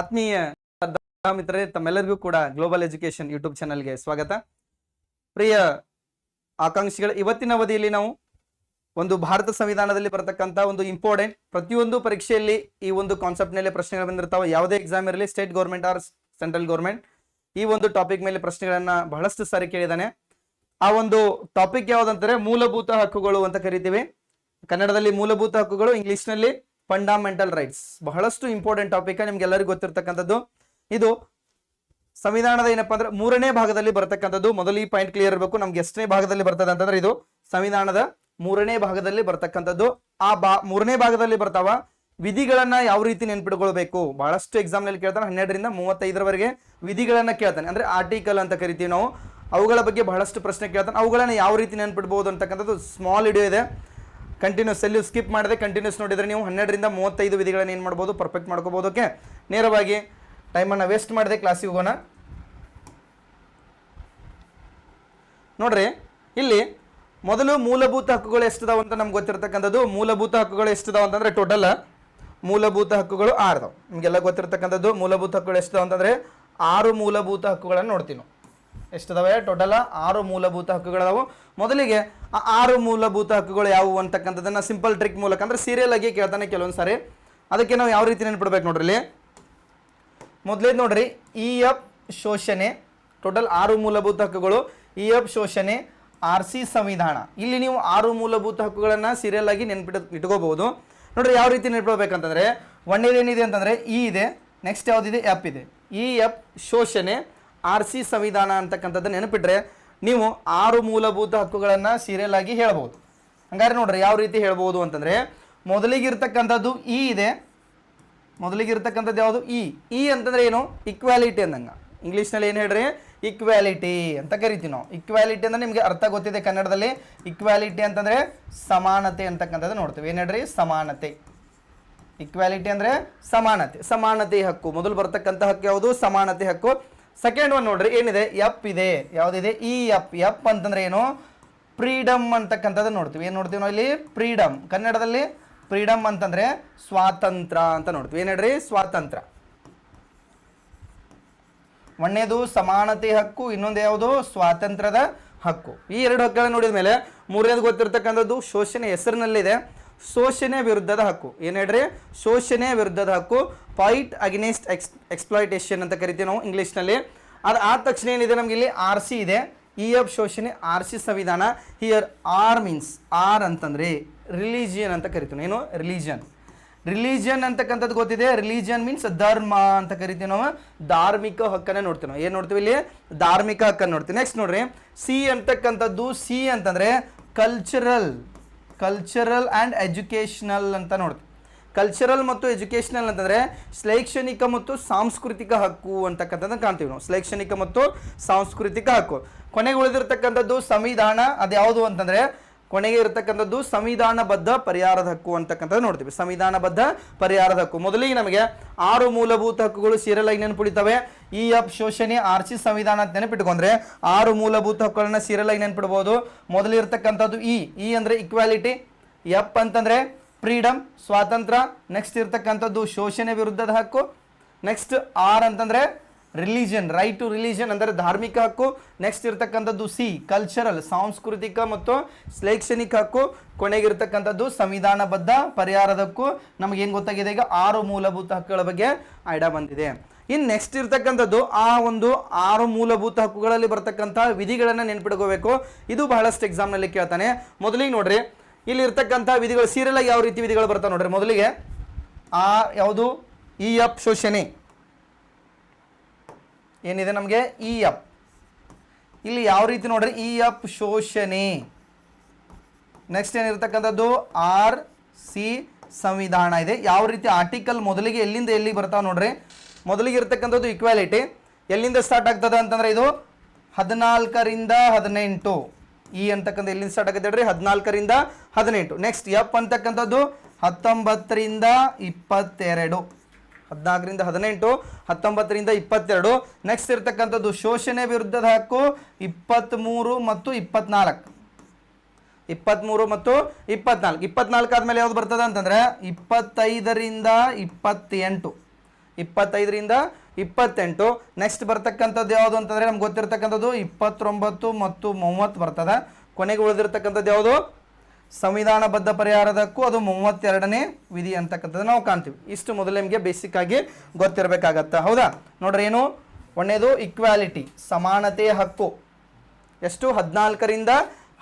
ಆತ್ಮೀಯ ಮಿತ್ರರೇ ತಮ್ಮೆಲ್ಲರಿಗೂ ಕೂಡ ಗ್ಲೋಬಲ್ ಎಜುಕೇಶನ್ ಯೂಟ್ಯೂಬ್ ಚಾನಲ್ಗೆ ಸ್ವಾಗತ. ಪ್ರಿಯ ಆಕಾಂಕ್ಷಿಗಳ, ಇವತ್ತಿನ ಅವಧಿಯಲ್ಲಿ ನಾವು ಒಂದು ಭಾರತ ಸಂವಿಧಾನದಲ್ಲಿ ಬರತಕ್ಕಂಥ ಒಂದು ಇಂಪಾರ್ಟೆಂಟ್ ಪ್ರತಿಯೊಂದು ಪರೀಕ್ಷೆಯಲ್ಲಿ ಈ ಒಂದು ಕಾನ್ಸೆಪ್ಟ್ ಮೇಲೆ ಪ್ರಶ್ನೆಗಳು ಬಂದಿರ್ತಾವೆ. ಯಾವುದೇ ಎಕ್ಸಾಮ್ ಇರಲಿ state government or central government ಈ ಒಂದು ಟಾಪಿಕ್ ಮೇಲೆ ಪ್ರಶ್ನೆಗಳನ್ನ ಬಹಳಷ್ಟು ಸಾರಿ ಕೇಳಿದಾನೆ. ಆ ಒಂದು ಟಾಪಿಕ್ ಯಾವುದಂತಾರೆ ಮೂಲಭೂತ ಹಕ್ಕುಗಳು ಅಂತ ಕರಿತೀವಿ. ಕನ್ನಡದಲ್ಲಿ ಮೂಲಭೂತ ಹಕ್ಕುಗಳು ಇಂಗ್ಲಿಷ್ನಲ್ಲಿ ಫಂಡಮೆಂಟಲ್ ರೈಟ್ಸ್ ಬಹಳಷ್ಟು ಇಂಪಾರ್ಟೆಂಟ್ ಟಾಪಿಕ್ ನಿಮ್ಗೆಲ್ಲರಿಗೂ ಗೊತ್ತಿರ್ತಕ್ಕಂಥದ್ದು. ಇದು ಸಂವಿಧಾನದ ಏನಪ್ಪ ಅಂದ್ರೆ ಮೂರನೇ ಭಾಗದಲ್ಲಿ ಬರ್ತಕ್ಕಂಥದ್ದು. ಮೊದಲು ಈ ಪಾಯಿಂಟ್ ಕ್ಲಿಯರ್ ಇರಬೇಕು. ನಮ್ಗೆ ಎಷ್ಟನೇ ಭಾಗದಲ್ಲಿ ಬರ್ತದೆ ಅಂತಂದ್ರೆ ಇದು ಸಂವಿಧಾನದ ಮೂರನೇ ಭಾಗದಲ್ಲಿ ಬರ್ತಕ್ಕಂಥದ್ದು. ಆ ಬಾ, ಮೂರನೇ ಭಾಗದಲ್ಲಿ ಬರ್ತಾವ. ವಿಧಿಗಳನ್ನ ಯಾವ ರೀತಿ ನೆನ್ಪಿಟ್ಕೊಳ್ಬೇಕು? ಬಹಳಷ್ಟು ಎಕ್ಸಾಮ್ನಲ್ಲಿ ಕೇಳ್ತಾನೆ. ಹನ್ನೆರಡರಿಂದ ಮೂವತ್ತೈದರವರೆಗೆ ವಿಧಿಗಳನ್ನ ಕೇಳ್ತಾನೆ. ಅಂದ್ರೆ ಆರ್ಟಿಕಲ್ ಅಂತ ಕರಿತೀವಿ ನಾವು. ಅವುಗಳ ಬಗ್ಗೆ ಬಹಳಷ್ಟು ಪ್ರಶ್ನೆ ಕೇಳ್ತಾನೆ. ಅವುಗಳನ್ನ ಯಾವ ರೀತಿ ನೆನ್ಪಿಡ್ಬೋದು ಅಂತಕ್ಕಂಥದ್ದು ಸ್ಮಾಲ್ ವಿಡಿಯೋ ಇದೆ. ಕಂಟಿನ್ಯೂಸ್ ಎಲ್ಲಿ ಸ್ಕಿಪ್ ಮಾಡದೆ ಕಂಟಿನ್ಯೂಸ್ ನೋಡಿದ್ರೆ ನೀವು ಹನ್ನೆರಡರಿಂದ ಮೂವತ್ತೈದು ವಿಧಿಗಳನ್ನು ಏನು ಮಾಡ್ಬೋದು? ಪರ್ಫೆಕ್ಟ್ ಮಾಡ್ಕೋಬೋದು. ಓಕೆ ನೇರವಾಗಿ ಟೈಮನ್ನು ವೇಸ್ಟ್ ಮಾಡದೆ ಕ್ಲಾಸಿಗೆ ಹೋಗೋಣ. ನೋಡ್ರಿ, ಇಲ್ಲಿ ಮೊದಲು ಮೂಲಭೂತ ಹಕ್ಕುಗಳು ಎಷ್ಟಿದಾವ ಅಂತ ನಮ್ಗೆ ಗೊತ್ತಿರ್ತಕ್ಕಂಥದ್ದು. ಮೂಲಭೂತ ಹಕ್ಕುಗಳು ಎಷ್ಟಿದಾವ ಅಂತಂದ್ರೆ ಟೋಟಲ್ ಮೂಲಭೂತ ಹಕ್ಕುಗಳು ಆರು ನಿಮಗೆಲ್ಲ ಗೊತ್ತಿರ್ತಕ್ಕಂಥದ್ದು ಮೂಲಭೂತ ಹಕ್ಕುಗಳು ಎಷ್ಟಿದಾವ ಅಂತಂದ್ರೆ ಆರು ಮೂಲಭೂತ ಹಕ್ಕುಗಳನ್ನು ನೋಡ್ತೀವಿ ನಾವು. ಎಷ್ಟಿದಾವೆ? ಟೋಟಲ್ ಆರು ಮೂಲಭೂತ ಹಕ್ಕುಗಳದಾವು. ಮೊದಲಿಗೆ ಆ ಆರು ಮೂಲಭೂತ ಹಕ್ಕುಗಳು ಯಾವುವು ಅಂತಕ್ಕಂಥದ್ದನ್ನು ಸಿಂಪಲ್ ಟ್ರಿಕ್ ಮೂಲಕ ಅಂದ್ರೆ ಸೀರಿಯಲ್ ಆಗಿ ಕೇಳ್ತಾನೆ ಕೆಲವೊಂದು ಸಾರಿ. ಅದಕ್ಕೆ ನಾವು ಯಾವ ರೀತಿ ನೆನ್ಪಿಡ್ಬೇಕು ನೋಡ್ರಿ ಇಲ್ಲಿ. ಮೊದಲೇದು ನೋಡ್ರಿ ಇ ಎಫ್ ಶೋಷಣೆ ಟೋಟಲ್ ಆರು ಮೂಲಭೂತ ಹಕ್ಕುಗಳು ಇ ಎಫ್ ಶೋಷಣೆ ಆರ್ ಸಿ ಸಂವಿಧಾನ. ಇಲ್ಲಿ ನೀವು ಆರು ಮೂಲಭೂತ ಹಕ್ಕುಗಳನ್ನು ಸೀರಿಯಲ್ ಆಗಿ ನೆನ್ಪಿಟ್, ಇಟ್ಕೋಬಹುದು. ನೋಡ್ರಿ ಯಾವ ರೀತಿ ನೆನ್ಪಿಡ್ಬೇಕಂತಂದ್ರೆ ಒಂದೇದು ಏನಿದೆ ಅಂತಂದ್ರೆ ಇ ಇದೆ ನೆಕ್ಸ್ಟ್ ಯಾವುದಿದೆ ಎಫ್ ಇದೆ. ಇ ಎಫ್ ಶೋಷಣೆ ಆರ್ ಸಿ ಸಂವಿಧಾನ ಅಂತಕ್ಕಂಥದ್ದು ನೆನಪಿಟ್ರೆ ನೀವು ಆರು ಮೂಲಭೂತ ಹಕ್ಕುಗಳನ್ನು ಸೀರಿಯಲ್ ಆಗಿ ಹೇಳ್ಬೋದು. ಹಂಗಾರೆ ನೋಡ್ರಿ, ಯಾವ ರೀತಿ ಹೇಳ್ಬೋದು ಅಂತಂದ್ರೆ, ಮೊದಲಿಗಿರ್ತಕ್ಕಂಥದ್ದು ಇ ಇದೆ. ಮೊದಲಿಗೆ ಇರ್ತಕ್ಕಂಥದ್ದು ಯಾವುದು? ಇ ಇ ಅಂತಂದ್ರೆ ಏನು? ಇಕ್ವಾಲಿಟಿ ಅಂದಂಗೆ. ಇಂಗ್ಲೀಷ್ನಲ್ಲಿ ಏನು ಹೇಳ್ರಿ? ಇಕ್ವಾಲಿಟಿ ಅಂತ ಕರಿತೀವಿ ನಾವು. ಇಕ್ವಾಲಿಟಿ ಅಂದ್ರೆ ನಿಮಗೆ ಅರ್ಥ ಗೊತ್ತಿದೆ ಕನ್ನಡದಲ್ಲಿ. ಇಕ್ವಾಲಿಟಿ ಅಂತಂದ್ರೆ ಸಮಾನತೆ ಅಂತಕ್ಕಂಥದ್ದು ನೋಡ್ತೀವಿ. ಏನು ಹೇಳ್ರಿ? ಸಮಾನತೆ. ಇಕ್ವಾಲಿಟಿ ಅಂದ್ರೆ ಸಮಾನತೆ. ಸಮಾನತೆ ಹಕ್ಕು. ಮೊದಲು ಬರ್ತಕ್ಕಂಥ ಹಕ್ಕು ಯಾವುದು? ಸಮಾನತೆ ಹಕ್ಕು. ಸೆಕೆಂಡ್ ಒನ್ ನೋಡ್ರಿ, ಏನಿದೆ? ಎಪ್ ಇದೆ. ಯಾವುದಿದೆ? ಇ ಎಪ್ ಎಪ್ ಅಂತಂದ್ರೆ ಏನು? ಫ್ರೀಡಮ್ ಅಂತಕ್ಕಂಥದ್ದು ನೋಡ್ತೀವಿ. ಏನು ನೋಡ್ತೀವಿ ನಾವು ಇಲ್ಲಿ ಫ್ರೀಡಮ್ ಕನ್ನಡದಲ್ಲಿ ಫ್ರೀಡಮ್ ಅಂತಂದ್ರೆ ಸ್ವಾತಂತ್ರ್ಯ ಅಂತ ನೋಡ್ತೀವಿ. ಏನು ಹೇಳ್ರಿ? ಸ್ವಾತಂತ್ರ್ಯ ಒಂದನೇದು ಸಮಾನತೆ ಹಕ್ಕು, ಇನ್ನೊಂದು ಯಾವುದು? ಸ್ವಾತಂತ್ರ್ಯದ ಹಕ್ಕು. ಈ ಎರಡು ಹಕ್ಕುಗಳನ್ನ ನೋಡಿದ ಮೇಲೆ ಮೂರನೇದು ಗೊತ್ತಿರತಕ್ಕಂಥದ್ದು ಶೋಷಣೆ ಹೆಸರಿನಲ್ಲಿದೆ. ಶೋಷಣೆ ವಿರುದ್ಧದ ಹಕ್ಕು. ಏನು ಹೇಳ್ರಿ? ಶೋಷಣೆ ವಿರುದ್ಧದ ಹಕ್ಕು. ಫೈಟ್ ಅಗೇನೆಸ್ಟ್ ಎಕ್ಸ್ ಎಕ್ಸ್ಪ್ಲಾಯಿಟೇಷನ್ ಅಂತ ಕರಿತೀವಿ ನಾವು ಇಂಗ್ಲೀಷ್ನಲ್ಲಿ. ಅದು ಆದ ತಕ್ಷಣ ಏನಿದೆ ನಮ್ಗೆ ಇಲ್ಲಿ ಆರ್ ಸಿ ಇದೆ. ಇ ಎಫ್ ಶೋಷಣೆ ಆರ್ ಸಿ ಸಂವಿಧಾನ. ಹಿಯರ್ ಆರ್ ಮೀನ್ಸ್ ಆರ್ ಅಂತಂದ್ರೆ ರಿಲಿಜಿಯನ್ ಅಂತ ಕರಿತೀವಿ. ಏನು? ರಿಲಿಜಿಯನ್ ರಿಲಿಜಿಯನ್ ಅಂತಕ್ಕಂಥದ್ದು ಗೊತ್ತಿದೆ? ರಿಲಿಜಿಯನ್ ಮೀನ್ಸ್ ಧರ್ಮ ಅಂತ ಕರಿತೀವಿ ನಾವು. ಧಾರ್ಮಿಕ ಹಕ್ಕನ್ನ ನೋಡ್ತೀವಿ ನಾವು. ಏನು ನೋಡ್ತೀವಿ ಇಲ್ಲಿ? ಧಾರ್ಮಿಕ ಹಕ್ಕನ್ನು ನೋಡ್ತೀವಿ. ನೆಕ್ಸ್ಟ್ ನೋಡ್ರಿ. ಸಿ ಅಂತಕ್ಕಂಥದ್ದು ಸಿ ಅಂತಂದ್ರೆ ಕಲ್ಚರಲ್ ಕಲ್ಚರಲ್ ಆ್ಯಂಡ್ ಎಜುಕೇಷನಲ್ ಅಂತ ನೋಡ್ತೀವಿ. ಕಲ್ಚರಲ್ ಮತ್ತು ಎಜುಕೇಷನಲ್ ಅಂತಂದರೆ ಶೈಕ್ಷಣಿಕ ಮತ್ತು ಸಾಂಸ್ಕೃತಿಕ ಹಕ್ಕು ಅಂತಕ್ಕಂಥದ್ದನ್ನ ಕಾಣ್ತೀವಿ ನಾವು. ಶೈಕ್ಷಣಿಕ ಮತ್ತು ಸಾಂಸ್ಕೃತಿಕ ಹಕ್ಕು. ಕೊನೆಗೆ ಉಳಿದಿರ್ತಕ್ಕಂಥದ್ದು ಸಂವಿಧಾನ ಅದು ಯಾವುದು ಅಂತಂದ್ರೆ ಕೊನೆಗೆ ಇರತಕ್ಕಂಥದ್ದು ಸಂವಿಧಾನಬದ್ಧ ಪರಿಹಾರದ ಹಕ್ಕು ಅಂತಕ್ಕಂಥದ್ದು ನೋಡ್ತೀವಿ. ಸಂವಿಧಾನಬದ್ಧ ಪರಿಹಾರದ ಹಕ್ಕು. ಮೊದಲಿಗೆ ನಮಗೆ ಆರು ಮೂಲಭೂತ ಹಕ್ಕುಗಳು ಸೀರಿಯಲ್ ಆಗಿ ನೆನಪಿಡಿತವೆ ಇ ಎಫ್ ಶೋಷಣೆ ಆರ್ ಸಿ ಸಂವಿಧಾನ ಅಂತ ನೆನಪಿಟ್ಕೊಂಡ್ರೆ ಆರು ಮೂಲಭೂತ ಹಕ್ಕುಗಳನ್ನ ಸೀರಿಯಲ್ ಆಗಿ ನೆನಪಿಡ್ಬೋದು. ಮೊದಲಿರ್ತಕ್ಕಂಥದ್ದು ಇ ಇ ಅಂದ್ರೆ ಇಕ್ವಾಲಿಟಿ ಎಫ್ ಅಂತಂದ್ರೆ ಫ್ರೀಡಮ್ ಸ್ವಾತಂತ್ರ್ಯ. ನೆಕ್ಸ್ಟ್ ಇರ್ತಕ್ಕಂಥದ್ದು ಶೋಷಣೆ ವಿರುದ್ಧದ ಹಕ್ಕು. ನೆಕ್ಸ್ಟ್ ಆರ್ ಅಂತಂದ್ರೆ ರಿಲಿಜನ್ ರೈಟ್ ಟು ರಿಲಿಜನ್ ಅಂದರೆ ಧಾರ್ಮಿಕ ಹಕ್ಕು ನೆಕ್ಸ್ಟ್ ಇರ್ತಕ್ಕಂಥದ್ದು ಸಿ ಕಲ್ಚರಲ್ ಸಾಂಸ್ಕೃತಿಕ ಮತ್ತು ಶೈಕ್ಷಣಿಕ ಹಕ್ಕು. ಕೊನೆಗಿರ್ತಕ್ಕಂಥದ್ದು ಸಂವಿಧಾನಬದ್ಧ ಪರಿಹಾರದ ಹಕ್ಕು. ನಮಗೇನು ಗೊತ್ತಾಗಿದೆ ಈಗ? ಆರು ಮೂಲಭೂತ ಹಕ್ಕುಗಳ ಬಗ್ಗೆ ಐಡಾ ಬಂದಿದೆ. ಇನ್ನು ನೆಕ್ಸ್ಟ್ ಇರ್ತಕ್ಕಂಥದ್ದು ಆ ಒಂದು ಆರು ಮೂಲಭೂತ ಹಕ್ಕುಗಳಲ್ಲಿ ಬರ್ತಕ್ಕಂಥ ವಿಧಿಗಳನ್ನು ನೆನ್ಪಿಟ್ಕೋಬೇಕು. ಇದು ಬಹಳಷ್ಟು ಎಕ್ಸಾಮ್ನಲ್ಲಿ ಕೇಳ್ತಾನೆ. ಮೊದಲಿಗೆ ನೋಡ್ರಿ, ಇಲ್ಲಿ ಇರ್ತಕ್ಕಂಥ ವಿಧಿಗಳು ಸೀರಿಯಲ್ ಆಗಿ ಯಾವ ರೀತಿ ವಿಧಿಗಳು ಬರ್ತಾವೆ ನೋಡ್ರಿ. ಮೊದಲಿಗೆ ಆ ಯಾವುದು? ಇ ಎಫ್ ಶೋಷಣೆ. ಏನಿದೆ ನಮಗೆ? ಇ ಎಫ್ ಇಲ್ಲಿ ಯಾವ ರೀತಿ ನೋಡ್ರಿ? ಇ ಎಫ್ ಶೋಷಣೆ. ನೆಕ್ಸ್ಟ್ ಏನಿರ್ತಕ್ಕಂಥದ್ದು? ಆರ್ ಸಿ ಸಂವಿಧಾನ ಇದೆ. ಯಾವ ರೀತಿ ಆರ್ಟಿಕಲ್ ಮೊದಲಿಗೆ ಎಲ್ಲಿಂದ ಎಲ್ಲಿ ಬರ್ತಾವೆ ನೋಡ್ರಿ? ಮೊದಲಿಗೆ ಇರ್ತಕ್ಕಂಥದ್ದು ಇಕ್ವಾಲಿಟಿ ಎಲ್ಲಿಂದ ಸ್ಟಾರ್ಟ್ ಆಗ್ತದೆ ಅಂತಂದ್ರೆ ಇದು ಹದಿನಾಲ್ಕರಿಂದ ಹದಿನೆಂಟು. ಇ ಅಂತಕ್ಕಂಥ ಎಲ್ಲಿಂದ ಸ್ಟಾರ್ಟ್ ಆಗುತ್ತೆ ಹೇಳ್ರಿ? ಹದಿನಾಲ್ಕರಿಂದ ಹದಿನೆಂಟು. ನೆಕ್ಸ್ಟ್ ಎಫ್ ಅಂತಕ್ಕಂಥದ್ದು ಹತ್ತೊಂಬತ್ತರಿಂದ ಇಪ್ಪತ್ತೆರಡು. ಹದಿನಾಲ್ಕರಿಂದ ಹದಿನೆಂಟು, ಹತ್ತೊಂಬತ್ತರಿಂದ ಇಪ್ಪತ್ತೆರಡು. ನೆಕ್ಸ್ಟ್ ಇರ್ತಕ್ಕಂಥದ್ದು ಶೋಷಣೆ ವಿರುದ್ಧದ ಹಕ್ಕು ಇಪ್ಪತ್ತ್ಮೂರು ಮತ್ತು ಇಪ್ಪತ್ನಾಲ್ಕು. ಇಪ್ಪತ್ತ್ಮೂರು ಮತ್ತು ಇಪ್ಪತ್ನಾಲ್ಕು. ಇಪ್ಪತ್ನಾಲ್ಕು ಆದಮೇಲೆ ಯಾವ್ದು ಬರ್ತದೆ ಅಂತಂದ್ರೆ ಇಪ್ಪತ್ತೈದರಿಂದ ಇಪ್ಪತ್ತೆಂಟು. ಇಪ್ಪತ್ತೈದರಿಂದ ಇಪ್ಪತ್ತೆಂಟು. ನೆಕ್ಸ್ಟ್ ಬರ್ತಕ್ಕಂಥದ್ದು ಯಾವುದು ಅಂತಂದರೆ ನಮ್ಗೆ ಗೊತ್ತಿರತಕ್ಕಂಥದ್ದು ಇಪ್ಪತ್ತೊಂಬತ್ತು ಮತ್ತು ಮೂವತ್ತು ಬರ್ತದೆ. ಕೊನೆಗೆ ಉಳಿದಿರ್ತಕ್ಕಂಥದ್ದು ಯಾವುದು? ಸಂವಿಧಾನಬದ್ಧ ಪರಿಹಾರದಕ್ಕೂ ಅದು ಮೂವತ್ತೆರಡನೇ ವಿಧಿ ಅಂತಕ್ಕಂಥದ್ದು ನಾವು ಕಾಣ್ತೀವಿ. ಇಷ್ಟು ಮೊದಲು ನಿಮಗೆ ಬೇಸಿಕ್ ಆಗಿ ಗೊತ್ತಿರಬೇಕಾಗತ್ತೆ? ಹೌದಾ? ನೋಡ್ರಿ ಏನು? ಒಳ್ಳೆಯದು ಇಕ್ವಾಲಿಟಿ ಸಮಾನತೆಯ ಹಕ್ಕು. ಎಷ್ಟು? ಹದಿನಾಲ್ಕರಿಂದ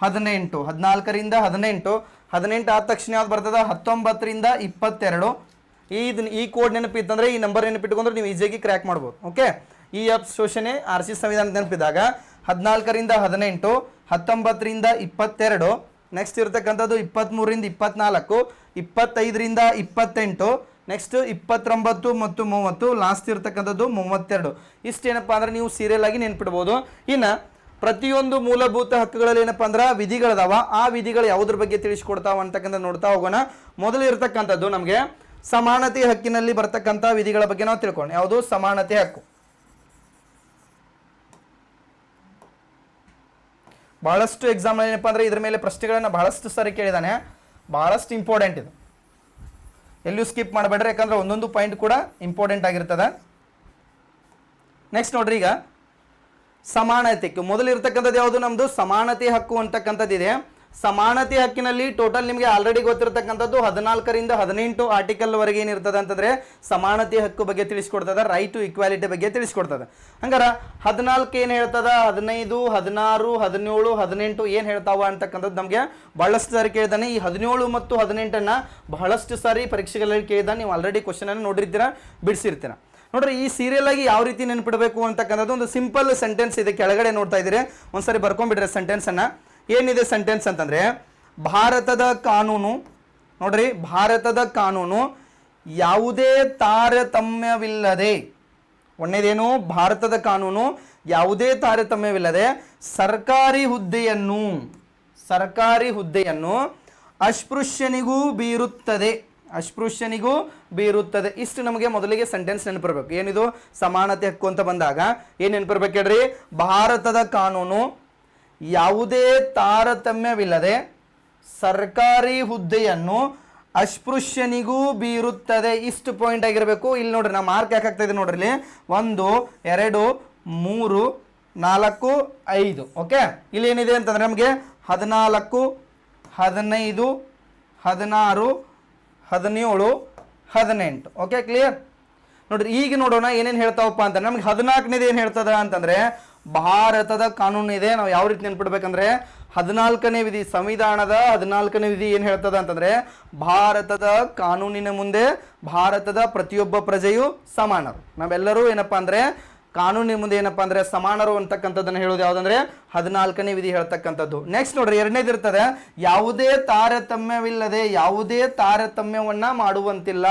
ಹದಿನೆಂಟು. ಹದಿನಾಲ್ಕರಿಂದ ಹದಿನೆಂಟು. ಹದಿನೆಂಟು ಆದ ತಕ್ಷಣ ಯಾವ್ದು ಬರ್ತದೆ? ಹತ್ತೊಂಬತ್ತರಿಂದ ಇಪ್ಪತ್ತೆರಡು. ಈ ಈ ಕೋಡ್ ನೆನಪಿತ್ತಂದ್ರೆ ಈ ನಂಬರ್ ನೆನಪಿಟ್ಕೊಂಡ್ರೆ ನೀವು ಈಸಿಯಾಗಿ ಕ್ರ್ಯಾಕ್ ಮಾಡ್ಬೋದು. ಓಕೆ ಈ ಅಪ್ ಶೋಷಣೆ ಆರ್ ಸಿ ಸಂವಿಧಾನ ನೆನಪಿದಾಗ ಹದಿನಾಲ್ಕರಿಂದ ಹದಿನೆಂಟು, ಹತ್ತೊಂಬತ್ತರಿಂದ ಇಪ್ಪತ್ತೆರಡು ನೆಕ್ಸ್ಟ್ ಇರ್ತಕ್ಕಂಥದ್ದು ಇಪ್ಪತ್ತ್ಮೂರಿಂದ ಇಪ್ಪತ್ನಾಲ್ಕು, ಇಪ್ಪತ್ತೈದರಿಂದ ಇಪ್ಪತ್ತೆಂಟು ನೆಕ್ಸ್ಟ್ ಇಪ್ಪತ್ತೊಂಬತ್ತು ಮತ್ತು ಮೂವತ್ತು ಲಾಸ್ಟ್ ಇರ್ತಕ್ಕಂಥದ್ದು ಮೂವತ್ತೆರಡು. ಇಷ್ಟೇನಪ್ಪ ಅಂದ್ರೆ ನೀವು ಸೀರಿಯಲ್ ಆಗಿ ನೆನ್ಪಿಡ್ಬೋದು. ಇನ್ನು ಪ್ರತಿಯೊಂದು ಮೂಲಭೂತ ಹಕ್ಕುಗಳಲ್ಲಿ ಏನಪ್ಪ ಅಂದ್ರೆ ವಿಧಿಗಳದಾವ, ಆ ವಿಧಿಗಳು ಯಾವುದ್ರ ಬಗ್ಗೆ ತಿಳಿಸ್ಕೊಡ್ತಾವ ಅಂತಕ್ಕಂಥ ನೋಡ್ತಾ ಹೋಗೋಣ. ಮೊದಲು ಇರತಕ್ಕಂಥದ್ದು ನಮಗೆ ಸಮಾನತೆ ಹಕ್ಕಿನಲ್ಲಿ ಬರ್ತಕ್ಕಂಥ ವಿಧಿಗಳ ಬಗ್ಗೆ ನಾವು ತಿಳ್ಕೊಂಡು ಯಾವುದು ಸಮಾನತೆ ಹಕ್ಕು? ಬಹಳಷ್ಟು ಎಕ್ಸಾಮ್ ಏನಪ್ಪ ಅಂದ್ರೆ ಇದ್ರ ಮೇಲೆ ಪ್ರಶ್ನೆಗಳನ್ನು ಬಹಳಷ್ಟು ಸಾರಿ ಕೇಳಿದಾನೆ. ಬಹಳಷ್ಟು ಇಂಪಾರ್ಟೆಂಟ್ ಇದು. ಎಲ್ಲೂ ಸ್ಕಿಪ್ ಮಾಡಬೇಡ್ರಿ, ಯಾಕಂದ್ರೆ ಒಂದೊಂದು ಪಾಯಿಂಟ್ ಕೂಡ ಇಂಪಾರ್ಟೆಂಟ್ ಆಗಿರ್ತದೆ. ನೆಕ್ಸ್ಟ್ ನೋಡ್ರಿ ಈಗ. ಸಮಾನತೆ ಮೊದಲು ಇರ್ತಕ್ಕಂಥದ್ದು ಯಾವುದು? ನಮ್ಮದು ಸಮಾನತೆ ಹಕ್ಕು ಅಂತಕ್ಕಂಥದ್ದು ಇದೆ ಸಮಾನತೆ ಹಕ್ಕಿನಲ್ಲಿ ಟೋಟಲ್ ನಿಮಗೆ ಆಲ್ರೆಡಿ ಗೊತ್ತಿರತಕ್ಕಂಥದ್ದು ಹದಿನಾಲ್ಕರಿಂದ ಹದಿನೆಂಟು ಆರ್ಟಿಕಲ್ ವರೆಗೆ ಏನಿರ್ತದೆ ಅಂತಂದ್ರೆ ಸಮಾನತೆ ಹಕ್ಕು ಬಗ್ಗೆ ತಿಳಿಸ್ಕೊಡ್ತದ ರೈಟ್ ಟು ಇಕ್ವಾಲಿಟಿ ಬಗ್ಗೆ ತಿಳಿಸ್ಕೊಡ್ತದೆ. ಹಂಗಾರ ಹದಿನಾಲ್ಕು ಏನು ಹೇಳ್ತದ? ಹದಿನೈದು, ಹದಿನಾರು, ಹದಿನೇಳು, ಹದಿನೆಂಟು ಏನು ಹೇಳ್ತಾವ ಅಂತಕ್ಕಂಥದ್ದು ನಮಗೆ ಬಹಳಷ್ಟು ಸಾರಿ ಕೇಳಿದಾನೆ. ಈ ಹದಿನೇಳು ಮತ್ತು ಹದಿನೆಂಟನ್ನು ಬಹಳಷ್ಟು ಸಾರಿ ಪರೀಕ್ಷೆಗಳಲ್ಲಿ ಕೇಳಿದ ನೀವು ಆಲ್ರೆಡಿ ಕ್ವಶನ್ ಅನ್ನು ನೋಡಿರ್ತೀರ, ಬಿಡಿಸಿರ್ತೀರ. ನೋಡ್ರಿ, ಈ ಸೀರಿಯಲ್ ಆಗಿ ಯಾವ ರೀತಿ ನೆನ್ಪಿಡಬೇಕು ಅಂತಕ್ಕಂಥದ್ದು ಒಂದು ಸಿಂಪಲ್ ಸೆಂಟೆನ್ಸ್ ಇದೆ. ಕೆಳಗಡೆ ನೋಡ್ತಾ ಇದ್ದೀರಿ. ಒಂದ್ಸರಿ ಬರ್ಕೊಂಡ್ಬಿಡ್ರಿ ಸೆಂಟೆನ್ಸ್ ಅನ್ನ. ಏನಿದೆ ಸೆಂಟೆನ್ಸ್ ಅಂತಂದ್ರೆ, ಭಾರತದ ಕಾನೂನು, ನೋಡ್ರಿ, ಭಾರತದ ಕಾನೂನು ಯಾವುದೇ ತಾರತಮ್ಯವಿಲ್ಲದೆ ಒಂದೇದೇನು ಭಾರತದ ಕಾನೂನು ಯಾವುದೇ ತಾರತಮ್ಯವಿಲ್ಲದೆ ಸರ್ಕಾರಿ ಹುದ್ದೆಯನ್ನು ಸರ್ಕಾರಿ ಹುದ್ದೆಯನ್ನು ಅಸ್ಪೃಶ್ಯನಿಗೂ ಬೀರುತ್ತದೆ. ಅಸ್ಪೃಶ್ಯನಿಗೂ ಬೀರುತ್ತದೆ. ಇಷ್ಟು ನಮಗೆ ಮೊದಲಿಗೆ ಸೆಂಟೆನ್ಸ್ ನೆನಪಿರ್ಬೇಕು. ಏನಿದು? ಸಮಾನತೆ ಹಕ್ಕು ಅಂತ ಬಂದಾಗ ಏನು ನೆನಪಿರ್ಬೇಕು ಹೇಳ್ರಿ? ಭಾರತದ ಕಾನೂನು ಯಾವುದೇ ತಾರತಮ್ಯವಿಲ್ಲದೆ ಸರ್ಕಾರಿ ಹುದ್ದೆಯನ್ನು ಅಸ್ಪೃಶ್ಯನಿಗೂ ಬೀರುತ್ತದೆ. ಇಷ್ಟು ಪಾಯಿಂಟ್ ಆಗಿರಬೇಕು. ಇಲ್ಲಿ ನೋಡ್ರಿ, ನಾ ಮಾರ್ಕ್ ಯಾಕೆ ಆಗ್ತಾ ಇದೆ ನೋಡ್ರಿ ಇಲ್ಲಿ. ಒಂದು, ಎರಡು, ಮೂರು, ನಾಲ್ಕು, ಐದು. ಓಕೆ ಇಲ್ಲಿ ಏನಿದೆ ಅಂತಂದ್ರೆ ನಮಗೆ ಹದಿನಾಲ್ಕು, ಹದಿನೈದು, ಹದಿನಾರು, ಹದಿನೇಳು, ಹದಿನೆಂಟು. ಓಕೆ ಕ್ಲಿಯರ್ ನೋಡ್ರಿ, ಈಗ ನೋಡೋಣ ಏನೇನು ಹೇಳ್ತಾವಪ್ಪ ಅಂತ ನಮ್ಗೆ ಹದಿನಾಲ್ಕನೇದು ಏನು ಹೇಳ್ತದ ಅಂತಂದ್ರೆ ಭಾರತದ ಕಾನೂನು ಇದೆ. ನಾವು ಯಾವ ರೀತಿ ನೆನ್ಪಿಡ್ಬೇಕಂದ್ರೆ ಹದಿನಾಲ್ಕನೇ ವಿಧಿ, ಸಂವಿಧಾನದ ಹದಿನಾಲ್ಕನೇ ವಿಧಿ ಏನು ಹೇಳ್ತದ ಅಂತಂದ್ರೆ ಭಾರತದ ಕಾನೂನಿನ ಮುಂದೆ ಭಾರತದ ಪ್ರತಿಯೊಬ್ಬ ಪ್ರಜೆಯು ಸಮಾನರು. ನಾವೆಲ್ಲರೂ ಏನಪ್ಪಾ ಅಂದ್ರೆ ಕಾನೂನಿನ ಮುಂದೆ ಏನಪ್ಪಾ ಅಂದ್ರೆ ಸಮಾನರು ಅಂತಕ್ಕಂಥದ್ದನ್ನು ಹೇಳೋದು ಯಾವುದಂದ್ರೆ ಹದಿನಾಲ್ಕನೇ ವಿಧಿ ಹೇಳ್ತಕ್ಕಂಥದ್ದು. ನೆಕ್ಸ್ಟ್ ನೋಡ್ರಿ, ಎರಡನೇದು ಇರ್ತದೆ, ಯಾವುದೇ ತಾರತಮ್ಯವಿಲ್ಲದೆ ಯಾವುದೇ ತಾರತಮ್ಯವನ್ನ ಮಾಡುವಂತಿಲ್ಲ.